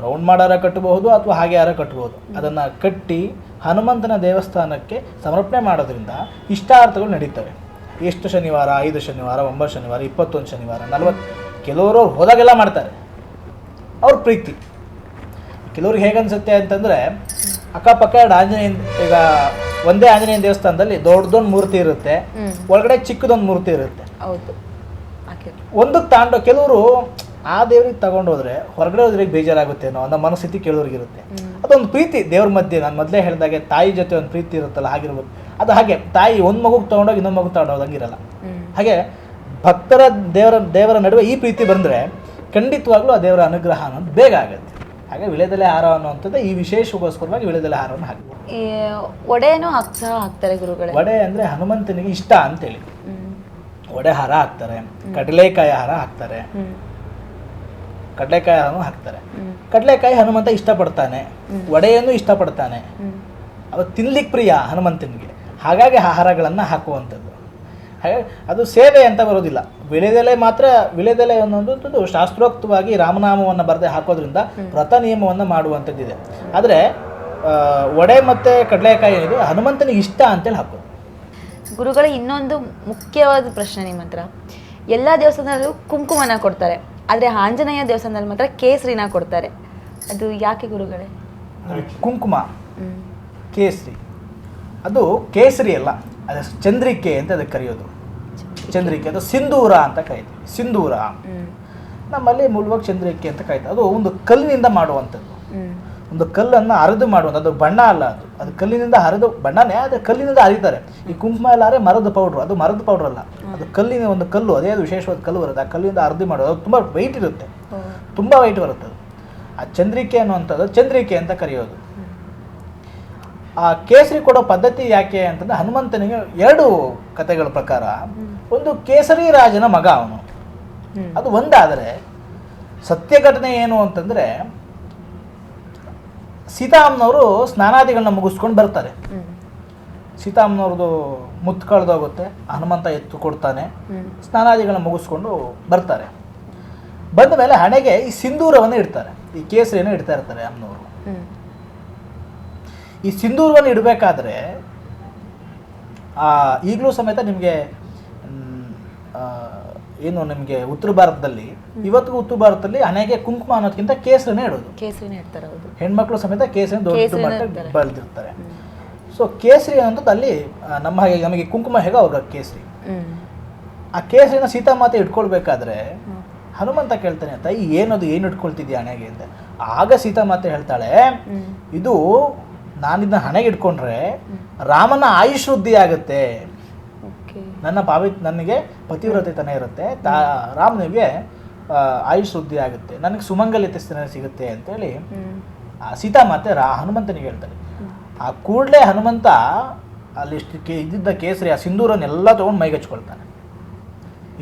Speaker 2: ರೌಂಡ್ ಮಾಡಾರ ಕಟ್ಟಬಹುದು ಅಥವಾ ಹಾಗೆ ಯಾರ ಕಟ್ಟಬಹುದು. ಅದನ್ನು ಕಟ್ಟಿ ಹನುಮಂತನ ದೇವಸ್ಥಾನಕ್ಕೆ ಸಮರ್ಪಣೆ ಮಾಡೋದ್ರಿಂದ ಇಷ್ಟಾರ್ಥಗಳು ನಡೀತವೆ. ಎಷ್ಟು ಶನಿವಾರ? ಐದು ಶನಿವಾರ ಒಂಬತ್ತು ಶನಿವಾರ ಇಪ್ಪತ್ತೊಂದು ಶನಿವಾರ ನಲವತ್ತು ಕೆಲವರು ಹೋದಾಗೆಲ್ಲ ಮಾಡ್ತಾರೆ. ಅವ್ರ ಪ್ರೀತಿ. ಕೆಲವ್ರಿಗೆ ಹೇಗನ್ಸುತ್ತೆ ಅಂತಂದರೆ ಅಕ್ಕಪಕ್ಕ ಎರಡು ಆಂಜನೇಯ ಈಗ ಒಂದೇ ಆಂಜನೇಯ ದೇವಸ್ಥಾನದಲ್ಲಿ ದೊಡ್ಡದೊಂದು ದೊಡ್ಡ ಮೂರ್ತಿ ಇರುತ್ತೆ. ಒಳಗಡೆ ಚಿಕ್ಕದೊಂದು ಮೂರ್ತಿ ಇರುತ್ತೆ.
Speaker 1: ಹಾಗೆ
Speaker 2: ಒಂದಕ್ಕೆ ತಾಂಡೋ ಕೆಲವರು ಆ ದೇವ್ರಿಗೆ ತಗೊಂಡು ಹೋದ್ರೆ ಹೊರಗಡೆ ಹೋದ್ರಿಗೆ ಬೇಜಾರಾಗುತ್ತೆ ಅನ್ನೋ ಅನ್ನೋ ಮನಸ್ಥಿತಿ ಕೆಲವ್ರಿಗಿರುತ್ತೆ. ಅದೊಂದು ಪ್ರೀತಿ ದೇವ್ರ ಮಧ್ಯೆ. ನಾನು ಮೊದಲೇ ಹೇಳಿದಾಗೆ ತಾಯಿ ಜೊತೆ ಒಂದು ಪ್ರೀತಿ ಇರುತ್ತಲ್ಲ ಹಾಗಿರ್ಬೋದು. ಅದು ಹಾಗೆ ತಾಯಿ ಒಂದು ಮಗುಗೆ ತೊಗೊಂಡೋಗಿ ಇನ್ನೊಂದು ಮಗು ತಗೊಂಡೋದಂಗಿರಲ್ಲ ಹಾಗೆ ಭಕ್ತರ ದೇವರ ದೇವರ ನಡುವೆ ಈ ಪ್ರೀತಿ ಬಂದರೆ ಖಂಡಿತವಾಗ್ಲೂ ಆ ದೇವರ ಅನುಗ್ರಹ ಅನ್ನೋದು ಬೇಗ ಆಗುತ್ತೆ. ಹಾಗೆ ವಿಳೆದೆಲೆ ಹಾರ ಅನ್ನುವಂಥದ್ದು ಈ ವಿಶೇಷಗೋಸ್ಕರವಾಗಿ ವಿಳೆದೆಲೆ ಹಾರವನ್ನು
Speaker 1: ಹಾಕಿ ಒಡೆನೂ ಹಾಕ್ತಾರೆ ಗುರುಗಳೇ.
Speaker 2: ಒಡೆ ಅಂದರೆ ಹನುಮಂತನಿಗೆ ಇಷ್ಟ ಅಂತೇಳಿ.
Speaker 1: ಒಡೆ
Speaker 2: ವಡೆ ಹಾರ ಹಾಕ್ತಾರೆ. ಕಡಲೆಕಾಯಿ ಹಾರ ಹಾಕ್ತಾರೆ. ಕಡಲೆಕಾಯಿ ಹಾರನೂ ಹಾಕ್ತಾರೆ. ಕಡಲೆಕಾಯಿ ಹನುಮಂತ ಇಷ್ಟಪಡ್ತಾನೆ. ಒಡೆಯನ್ನು ಇಷ್ಟಪಡ್ತಾನೆ. ಅವ ತಿನ್ಲಿಕ್ಕೆ ಪ್ರಿಯ ಹನುಮಂತನಿಗೆ. ಹಾಗಾಗಿ ಆಹಾರಗಳನ್ನು ಹಾಕುವಂಥದ್ದು. ಹಾಗಾಗಿ ಅದು ಸೇವೆ ಅಂತ ಬರೋದಿಲ್ಲ ವಿಳೆದೆಲೆ ಮಾತ್ರ ವಿಳೆದೆಲೆ ಅನ್ನೋದು ಶಾಸ್ತ್ರೋಕ್ತವಾಗಿ ರಾಮನಾಮವನ್ನು ಬರೆದೇ ಹಾಕೋದ್ರಿಂದ ವ್ರತ ನಿಯಮವನ್ನು ಮಾಡುವಂಥದ್ದಿದೆ. ಆದರೆ ವಡೆ ಮತ್ತು ಕಡಲೆಕಾಯಿ ಏನಿದೆ ಹನುಮಂತನಿಗೆ ಇಷ್ಟ ಅಂತೇಳಿ ಹಾಕೋದು.
Speaker 1: ಗುರುಗಳ ಇನ್ನೊಂದು ಮುಖ್ಯವಾದ ಪ್ರಶ್ನೆ ನಿಮ್ಮ ಹತ್ರ. ಎಲ್ಲ ದೇವಸ್ಥಾನದಲ್ಲೂ ಕುಂಕುಮನ ಕೊಡ್ತಾರೆ. ಆದರೆ ಆಂಜನೇಯ ದೇವಸ್ಥಾನದಲ್ಲಿ ಮಾತ್ರ ಕೇಸರಿನ ಕೊಡ್ತಾರೆ. ಅದು ಯಾಕೆ ಗುರುಗಳೇ?
Speaker 2: ಕುಂಕುಮ. ಕೇಸರಿ. ಅದು ಕೇಸರಿ ಅಲ್ಲ ಅದು ಚಂದ್ರಿಕೆ ಅಂತ ಅದಕ್ಕೆ ಕರೆಯೋದು. ಚಂದ್ರಿಕೆ ಅದು ಸಿಂಧೂರ ಅಂತ ಕರೀತೀವಿ ಸಿಂಧೂರ. ನಮ್ಮಲ್ಲಿ ಮೂಲವಾಗಿ ಚಂದ್ರಿಕೆ ಅಂತ ಕರೀತಾರೆ. ಅದು ಒಂದು ಕಲ್ಲಿನಿಂದ ಮಾಡುವಂಥದ್ದು. ಒಂದು ಕಲ್ಲನ್ನು ಅರೆದು ಮಾಡುವಂಥ ಅದು ಬಣ್ಣ ಅಲ್ಲ ಅದು. ಅದು ಕಲ್ಲಿನಿಂದ ಹರಿದು ಬಣ್ಣನೇ ಅದು ಕಲ್ಲಿನಿಂದ ಹರಿತಾರೆ. ಈ ಕುಂಕುಮ ಎಲ್ಲ ಅರೆ ಮರದ ಪೌಡ್ರು ಅದು ಮರದ ಪೌಡ್ರ್ ಅಲ್ಲ. ಅದು ಕಲ್ಲಿನ ಒಂದು ಕಲ್ಲು ಅದೇ ಅದು ವಿಶೇಷವಾದ ಕಲ್ಲು ಬರುತ್ತೆ. ಆ ಕಲ್ಲಿಂದ ಅರ್ದು ಮಾಡೋದು ಅದು ತುಂಬ ವೈಟ್ ಇರುತ್ತೆ. ತುಂಬ ವೈಟ್ ಬರುತ್ತೆ ಅದು ಆ ಚಂದ್ರಿಕೆ ಅನ್ನುವಂಥದ್ದು ಚಂದ್ರಿಕೆ ಅಂತ ಕರೆಯೋದು. ಆ ಕೇಸರಿ ಕೊಡೋ ಪದ್ಧತಿ ಯಾಕೆ ಅಂತಂದ್ರೆ ಹನುಮಂತನಿಗೆ ಎರಡು ಕಥೆಗಳ ಪ್ರಕಾರ ಒಂದು ಕೇಸರಿ ರಾಜನ ಮಗ ಅವನು. ಅದು ಒಂದಾದರೆ ಸತ್ಯ ಘಟನೆ ಏನು ಅಂತಂದರೆ ಸೀತಾಮ್ನವರು ಸ್ನಾನಾದಿಗಳನ್ನ ಮುಗಿಸ್ಕೊಂಡು ಬರ್ತಾರೆ.
Speaker 1: ಹ್ಮ್.
Speaker 2: ಸೀತಾಮ್ಮನವ್ರದ್ದು ಮುತ್ತು ಕಳೆದೋಗುತ್ತೆ ಹನುಮಂತ ಎತ್ತು ಕೊಡ್ತಾನೆ ಸ್ನಾನಾದಿಗಳನ್ನ ಮುಗಿಸ್ಕೊಂಡು ಬರ್ತಾರೆ. ಬಂದ ಮೇಲೆ ಹಣೆಗೆ ಈ ಸಿಂಧೂರವನ್ನು ಇಡ್ತಾರೆ ಈ ಕೇಸರಿಯನ್ನು ಇಡ್ತಾ ಇರ್ತಾರೆ ಅಮ್ಮನವರು ಈ ಸಿಂಧೂರವನ್ನು ಇಡಬೇಕಾದ್ರೆ ಈಗಲೂ ಸಮೇತ ನಿಮಗೆ ಏನು ನಿಮಗೆ ಉತ್ತರ ಭಾರತದಲ್ಲಿ ಇವತ್ತಿಗೂ ಉತ್ತರ ಭಾರತದಲ್ಲಿ ಹಣೆಗೆ ಕುಂಕುಮ ಅನ್ನೋದಕ್ಕಿಂತ ಕೇಸರಿನೇ ಇಡೋದು. ಹೆಣ್ಮಕ್ಳು ಸಮೇತ ಕೇಸರಿ ದೊಡ್ಡ. ಬೆಳೆದಿರ್ತಾರೆ. ಸೊ ಕೇಸರಿ ಅನ್ನೋದು ಅಲ್ಲಿ ನಮ್ಮ ಹಾಗೆ ನಮಗೆ ಕುಂಕುಮ ಹೇಗೋ ಅವ್ರ ಕೇಸರಿ. ಆ ಕೇಸರಿನ ಸೀತಾಮಾತೆ ಇಟ್ಕೊಳ್ಬೇಕಾದ್ರೆ. ಹನುಮಂತ ಕೇಳ್ತಾನೆ ತಾಯಿ ಏನದು ಏನು ಇಟ್ಕೊಳ್ತಿದ್ಯಾ ಹಣೆಗೆ? ಅಂತ. ಆಗ ಸೀತಾಮಾತೆ ಹೇಳ್ತಾಳೆ ಇದು ನಾನಿದ್ನ ಹಣೆಗೆ ಇಟ್ಕೊಂಡ್ರೆ ರಾಮನ ಆಯುಷ್ ವೃದ್ಧಿ ಆಗುತ್ತೆ. ನನ್ನ ಪಾವಿತ್ ನನಗೆ ಪತಿವ್ರತೆತನ ಇರುತ್ತೆ. ತಾ ರಾಮನಿಗೆ ಆಯುಷ್ ವೃದ್ಧಿ ಆಗುತ್ತೆ. ನನಗೆ ಸುಮಂಗಲ್ಯತೆ ಸಿಗುತ್ತೆ ಅಂತೇಳಿ
Speaker 1: ಆ
Speaker 2: ಆ ಸೀತಾಮಾತೆ ರಾ ಹನುಮಂತನಿಗೆ ಹೇಳ್ತಾರೆ. ಆ ಕೂಡಲೇ ಹನುಮಂತ ಅಲ್ಲಿ ಕೇ ಇದ್ದಿದ್ದ ಕೇಸರಿ ಆ ಸಿಂಧೂರನ್ನೆಲ್ಲ ತೊಗೊಂಡು ಮೈಗೆ ಹಚ್ಕೊಳ್ತಾನೆ.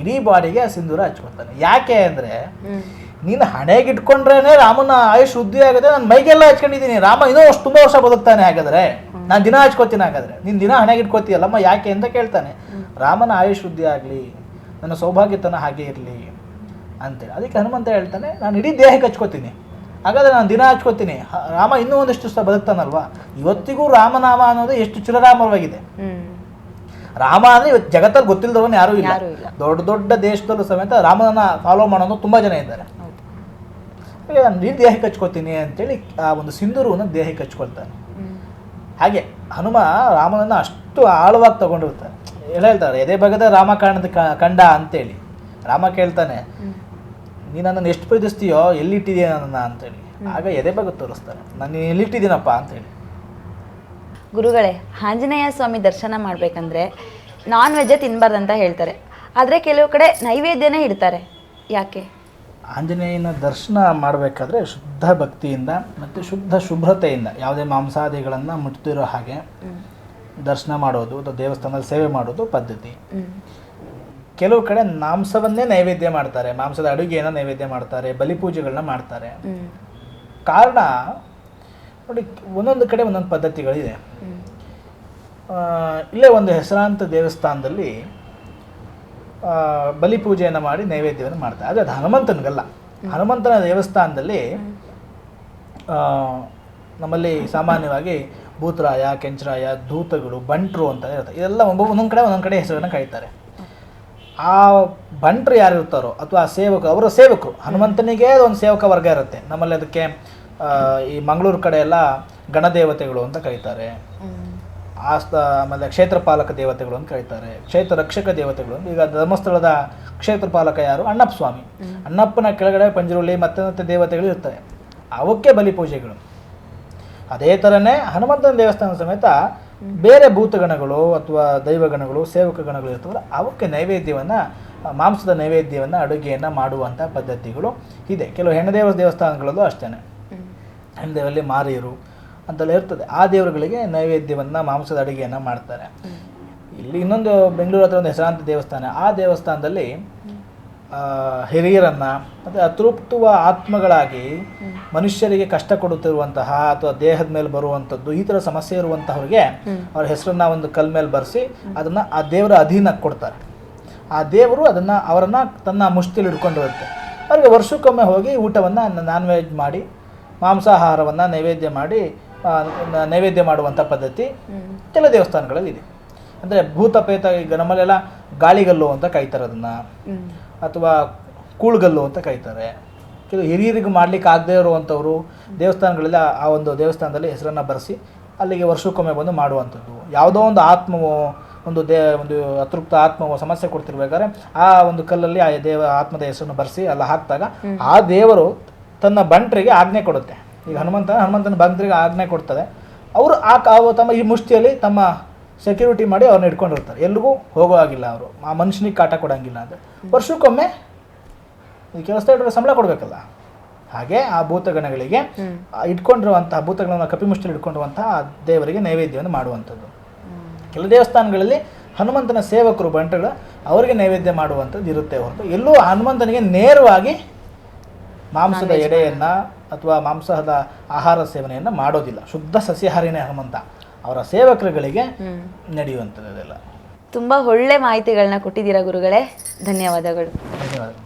Speaker 2: ಇಡೀ ಬಾಡಿಗೆ ಆ ಸಿಂಧೂರ ಹಚ್ಕೊಳ್ತಾನೆ. ಯಾಕೆ ಅಂದರೆ ನೀನು ಹಣೆಗೆ ಇಟ್ಕೊಂಡ್ರೇನೆ ರಾಮನ ಆಯುಷ್ ವೃದ್ಧಿ ಆಗುತ್ತೆ. ನಾನು ಮೈಗೆಲ್ಲ ಹಚ್ಕೊಂಡಿದ್ದೀನಿ. ರಾಮ ಇನ್ನೂ ಅಷ್ಟು ತುಂಬ ವರ್ಷ ಬದುಕ್ತಾನೆ ಹಾಗಾದ್ರೆ. ನಾನು ದಿನ ಹಚ್ಕೋತೀನಿ ಹಾಗಾದ್ರೆ. ನೀನು ದಿನ ಹಣೆಗೆ ಇಟ್ಕೋತೀಯಲ್ಲಮ್ಮ? ಯಾಕೆ ಅಂತ ಕೇಳ್ತಾನೆ. ರಾಮನ ಆಯುಷ್ ವೃದ್ಧಿ ಆಗಲಿ ನನ್ನ ಸೌಭಾಗ್ಯತನ ಹಾಗೆ ಇರಲಿ ಅಂತೇಳಿ. ಅದಕ್ಕೆ ಹನುಮಂತ ಹೇಳ್ತಾನೆ ನಾನು ಇಡೀ ದೇಹಕ್ಕೆ ಹಚ್ಕೋತೀನಿ. ಹಾಗಾದ್ರೆ ನಾನು ದಿನ ಹಚ್ಕೋತೀನಿ. ರಾಮ ಇನ್ನೂ ಒಂದಿಷ್ಟು ದಿವಸ ಬದುಕ್ತಾನಲ್ವಾ? ಇವತ್ತಿಗೂ ರಾಮನಾಮ ಅನ್ನೋದು ಎಷ್ಟು ಚಿರರಾಮರವಾಗಿದೆ. ರಾಮ ಅಂದರೆ ಇವತ್ತು ಜಗತ್ತಲ್ಲಿ ಗೊತ್ತಿಲ್ಲದವನು ಯಾರೂ ಇಲ್ಲ. ದೊಡ್ಡ ದೊಡ್ಡ ದೇಶದಲ್ಲೂ ಸಮೇತ ರಾಮನನ್ನ ಫಾಲೋ ಮಾಡೋದು ತುಂಬ ಜನ ಇದ್ದಾರೆ. ನಾನು ದೇಹಕ್ಕೆ ಹಚ್ಕೋತೀನಿ ಅಂತೇಳಿ ಆ ಒಂದು ಸಿಂಧೂರವನ್ನು ದೇಹಕ್ಕೆ ಹಚ್ಕೊಳ್ತಾನೆ. ಹಾಗೆ ಹನುಮ ರಾಮನನ್ನು ಅಷ್ಟು ಆಳವಾಗಿ ತಗೊಂಡಿರ್ತಾನೆ. ಎಲ್ಲ ಹೇಳ್ತಾರೆ ಎದೆ ಭಾಗದ ರಾಮ ಕಾಣದ ಕಂಡ ಅಂತೇಳಿ. ರಾಮ ಕೇಳ್ತಾನೆ ನೀನು ನನ್ನನ್ನು ಎಷ್ಟು ಪ್ರೀತಿಸ್ತೀಯೋ ಎಲ್ಲಿಟ್ಟಿದೀಯ ನನ್ನ ಅಂತೇಳಿ. ಆಗ ಎದೆ ಭಾಗ ತೋರಿಸ್ತಾರೆ ನಾನು ನೀನು ಎಲ್ಲಿಟ್ಟಿದ್ದೀನಪ್ಪ ಅಂತೇಳಿ.
Speaker 1: ಗುರುಗಳೇ ಆಂಜನೇಯ ಸ್ವಾಮಿ ದರ್ಶನ ಮಾಡಬೇಕಂದ್ರೆ ನಾನ್ ವೆಜ್ಜೇ ತಿನ್ನಬಾರ್ದಂತ ಹೇಳ್ತಾರೆ. ಆದರೆ ಕೆಲವು ಕಡೆ ನೈವೇದ್ಯನೇ ಇಡ್ತಾರೆ. ಯಾಕೆ?
Speaker 2: ಆಂಜನೇಯನ ದರ್ಶನ ಮಾಡಬೇಕಾದ್ರೆ ಶುದ್ಧ ಭಕ್ತಿಯಿಂದ ಮತ್ತು ಶುದ್ಧ ಶುಭ್ರತೆಯಿಂದ ಯಾವುದೇ ಮಾಂಸಾದಿಗಳನ್ನು ಮುಟ್ತಿರೋ ಹಾಗೆ ದರ್ಶನ ಮಾಡೋದು ಅಥವಾ ದೇವಸ್ಥಾನದಲ್ಲಿ ಸೇವೆ ಮಾಡೋದು ಪದ್ಧತಿ. ಕೆಲವು ಕಡೆ ಮಾಂಸವನ್ನೇ ನೈವೇದ್ಯ ಮಾಡ್ತಾರೆ ಮಾಂಸದ ಅಡುಗೆಯನ್ನು ನೈವೇದ್ಯ ಮಾಡ್ತಾರೆ ಬಲಿಪೂಜೆಗಳನ್ನ ಮಾಡ್ತಾರೆ. ಕಾರಣ ನೋಡಿ ಒಂದೊಂದು ಕಡೆ ಒಂದೊಂದು ಪದ್ಧತಿಗಳಿದೆ. ಇಲ್ಲೇ ಒಂದು ಹೆಸರಾಂತ ದೇವಸ್ಥಾನದಲ್ಲಿ ಆ, ಬಲಿ ಪೂಜೆಯನ್ನು ಮಾಡಿ ನೈವೇದ್ಯವನ್ನು ಮಾಡ್ತಾರೆ. ಆದರೆ ಅದು ಹನುಮಂತನಿಗಲ್ಲ. ಹನುಮಂತನ ದೇವಸ್ಥಾನದಲ್ಲಿ ನಮ್ಮಲ್ಲಿ ಸಾಮಾನ್ಯವಾಗಿ ಭೂತರಾಯ ಕೆಂಚರಾಯ ದೂತಗಳು ಬಂಟ್ರು ಅಂತ ಇರುತ್ತೆ. ಇದೆಲ್ಲ ಒಬ್ಬ ಒಂದೊಂದು ಕಡೆ ಒಂದೊಂದು ಕಡೆ ಹೆಸರನ್ನು ಕರೀತಾರೆ. ಆ ಬಂಟ್ರು ಯಾರು ಇರ್ತಾರೋ ಅಥವಾ ಆ ಸೇವಕ ಅವರ ಸೇವಕರು ಹನುಮಂತನಿಗೆ ಒಂದು ಸೇವಕ ವರ್ಗ ಇರುತ್ತೆ. ನಮ್ಮಲ್ಲಿ ಅದಕ್ಕೆ ಈ ಮಂಗಳೂರು ಕಡೆ ಎಲ್ಲ ಗಣದೇವತೆಗಳು ಅಂತ ಕರೀತಾರೆ. ಆಸ್ತ ಆಮೇಲೆ ಕ್ಷೇತ್ರಪಾಲಕ ದೇವತೆಗಳು ಅಂತ ಕರೀತಾರೆ. ಕ್ಷೇತ್ರ ರಕ್ಷಕ ದೇವತೆಗಳು ಅಂತ. ಈಗ ಧರ್ಮಸ್ಥಳದ ಕ್ಷೇತ್ರಪಾಲಕ ಯಾರು? ಅಣ್ಣಪ್ಪ ಸ್ವಾಮಿ ಅಣ್ಣಪ್ಪನ ಕೆಳಗಡೆ ಪಂಜರುಳ್ಳಿ ಮತ್ತೆ ಮತ್ತೆ ದೇವತೆಗಳು ಇರ್ತವೆ ಅವಕ್ಕೆ ಬಲಿ ಪೂಜೆಗಳು. ಅದೇ ಥರನೇ ಹನುಮಂತನ ದೇವಸ್ಥಾನ ಸಮೇತ ಬೇರೆ ಭೂತಗಣಗಳು ಅಥವಾ ದೈವಗಣಗಳು ಸೇವಕ ಗಣಗಳು ಇರ್ತವಲ್ಲ ಅವಕ್ಕೆ ನೈವೇದ್ಯವನ್ನು ಮಾಂಸದ ನೈವೇದ್ಯವನ್ನು ಅಡುಗೆಯನ್ನು ಮಾಡುವಂಥ ಪದ್ಧತಿಗಳು ಇದೆ. ಕೆಲವು ಹೆಣ್ಣದೇವ ದೇವಸ್ಥಾನಗಳಲ್ಲೂ ಅಷ್ಟೇ ಹೆಣ್ಣದೇವಲ್ಲಿ ಮಾರಿಯರು ಅಂತೆಲ್ಲ ಇರ್ತದೆ. ಆ ದೇವರುಗಳಿಗೆ ನೈವೇದ್ಯವನ್ನು, ಮಾಂಸದ ಅಡುಗೆಯನ್ನು ಮಾಡ್ತಾರೆ. ಇಲ್ಲಿ ಇನ್ನೊಂದು ಬೆಂಗಳೂರು ಹತ್ರ ಒಂದು ಹೆಸರಾಂತ ದೇವಸ್ಥಾನ. ಆ ದೇವಸ್ಥಾನದಲ್ಲಿ ಹಿರಿಯರನ್ನು, ಮತ್ತು ಅತೃಪ್ತುವ ಆತ್ಮಗಳಾಗಿ ಮನುಷ್ಯರಿಗೆ ಕಷ್ಟ ಕೊಡುತ್ತಿರುವಂತಹ ಅಥವಾ ದೇಹದ ಮೇಲೆ ಬರುವಂಥದ್ದು ಈ ಥರ ಸಮಸ್ಯೆ ಇರುವಂತಹವ್ರಿಗೆ ಅವ್ರ ಹೆಸರನ್ನ ಒಂದು ಕಲ್ ಮೇಲೆ ಬರೆಸಿ ಅದನ್ನು ಆ ದೇವರ ಅಧೀನಕ್ಕೆ ಕೊಡ್ತಾರೆ. ಆ ದೇವರು ಅದನ್ನು, ಅವರನ್ನು ತನ್ನ ಮುಷ್ಟಿಲಿ ಹಿಡ್ಕೊಂಡಿರುತ್ತೆ ಅವರಿಗೆ ವರ್ಷಕ್ಕೊಮ್ಮೆ ಹೋಗಿ ಊಟವನ್ನು ನಾನ್ ವೆಜ್ ಮಾಡಿ, ಮಾಂಸಾಹಾರವನ್ನು ನೈವೇದ್ಯ ಮಾಡಿ ನೈವೇದ್ಯ ಮಾಡುವಂಥ ಪದ್ಧತಿ ಕೆಲ ದೇವಸ್ಥಾನಗಳಲ್ಲಿ ಇದೆ. ಅಂದರೆ ಭೂತ ಪ್ರೇತ ಈಗ ನಮ್ಮಲ್ಲೆಲ್ಲ ಗಾಳಿಗಲ್ಲು ಅಂತ ಕಾಯ್ತಾರೆ ಅದನ್ನು. ಅಥವಾ ಕೂಳ್ಗಲ್ಲು ಅಂತ ಕರೀತಾರೆ. ಕೆಲವು ಹಿರಿಯರಿಗೆ ಮಾಡ್ಲಿಕ್ಕೆ ಆಗದೇ ಇರುವಂಥವ್ರು ದೇವಸ್ಥಾನಗಳೆಲ್ಲ ಆ ಒಂದು ದೇವಸ್ಥಾನದಲ್ಲಿ ಹೆಸರನ್ನು ಬರೆಸಿ ಅಲ್ಲಿಗೆ ವರ್ಷಕ್ಕೊಮ್ಮೆ ಬಂದು ಮಾಡುವಂಥದ್ದು. ಯಾವುದೋ ಒಂದು ಆತ್ಮವೋ ಒಂದು ದೇ ಒಂದು ಅತೃಪ್ತ ಆತ್ಮವೋ ಸಮಸ್ಯೆ ಕೊಡ್ತಿರ್ಬೇಕಾದ್ರೆ ಆ ಒಂದು ಕಲ್ಲಲ್ಲಿ ಆ ದೇವ ಆತ್ಮದ ಹೆಸರನ್ನು ಬರೆಸಿ ಅಲ್ಲಿ ಹಾಕಿದಾಗ ಆ ದೇವರು ತನ್ನ ಬಂಟರಿಗೆ ಆಜ್ಞೆ ಕೊಡುತ್ತೆ. ಈಗ ಹನುಮಂತ ಹನುಮಂತನ ಭಕ್ತರಿಗೆ ಆಜ್ಞೆ ಕೊಡ್ತದೆ. ಅವರು ಆ ಕಾವು ತಮ್ಮ ಈ ಮುಷ್ಟಿಯಲ್ಲಿ ತಮ್ಮ ಸೆಕ್ಯೂರಿಟಿ ಮಾಡಿ ಅವ್ರನ್ನ ಇಟ್ಕೊಂಡಿರ್ತಾರೆ ಎಲ್ರಿಗೂ ಹೋಗೋ ಆಗಿಲ್ಲ ಅವರು. ಆ ಮನುಷ್ಯನಿಗೆ ಕಾಟ ಕೊಡೋಂಗಿಲ್ಲ ಅಂತ ವರ್ಷಕ್ಕೊಮ್ಮೆ ಈ ಕೆಲಸ ಇಟ್ಟರೆ ಸಂಬಳ ಕೊಡಬೇಕಲ್ಲ. ಹಾಗೆ ಆ ಭೂತಗಣಗಳಿಗೆ ಇಟ್ಕೊಂಡಿರುವಂತಹ ಭೂತಗಳನ್ನ ಕಪಿಮುಷ್ಟಿಯಲ್ಲಿ ಇಟ್ಕೊಂಡಿರುವಂತಹ ಆ ದೇವರಿಗೆ ನೈವೇದ್ಯವನ್ನು ಮಾಡುವಂಥದ್ದು. ಕೆಲ ದೇವಸ್ಥಾನಗಳಲ್ಲಿ ಹನುಮಂತನ ಸೇವಕರು ಬಂಟಗಳು ಅವರಿಗೆ ನೈವೇದ್ಯ ಮಾಡುವಂಥದ್ದು ಇರುತ್ತೆ ಹೊರತು. ಎಲ್ಲೂ ಹನುಮಂತನಿಗೆ ನೇರವಾಗಿ ಮಾಂಸದ ಎಡೆಯನ್ನು ಅಥವಾ ಮಾಂಸದ ಆಹಾರ ಸೇವನೆಯನ್ನು ಮಾಡೋದಿಲ್ಲ. ಶುದ್ಧ ಸಸ್ಯಾಹಾರಿನೇ ಹನುಮಂತ. ಅವರ ಸೇವಕರುಗಳಿಗೆ ನಡೆಯುವಂಥದ್ದು ತುಂಬ
Speaker 1: ತುಂಬಾ ಒಳ್ಳೆ ಮಾಹಿತಿಗಳನ್ನ ಕೊಟ್ಟಿದ್ದೀರಾ ಗುರುಗಳೇ. ಧನ್ಯವಾದಗಳು.
Speaker 2: ಧನ್ಯವಾದಗಳು.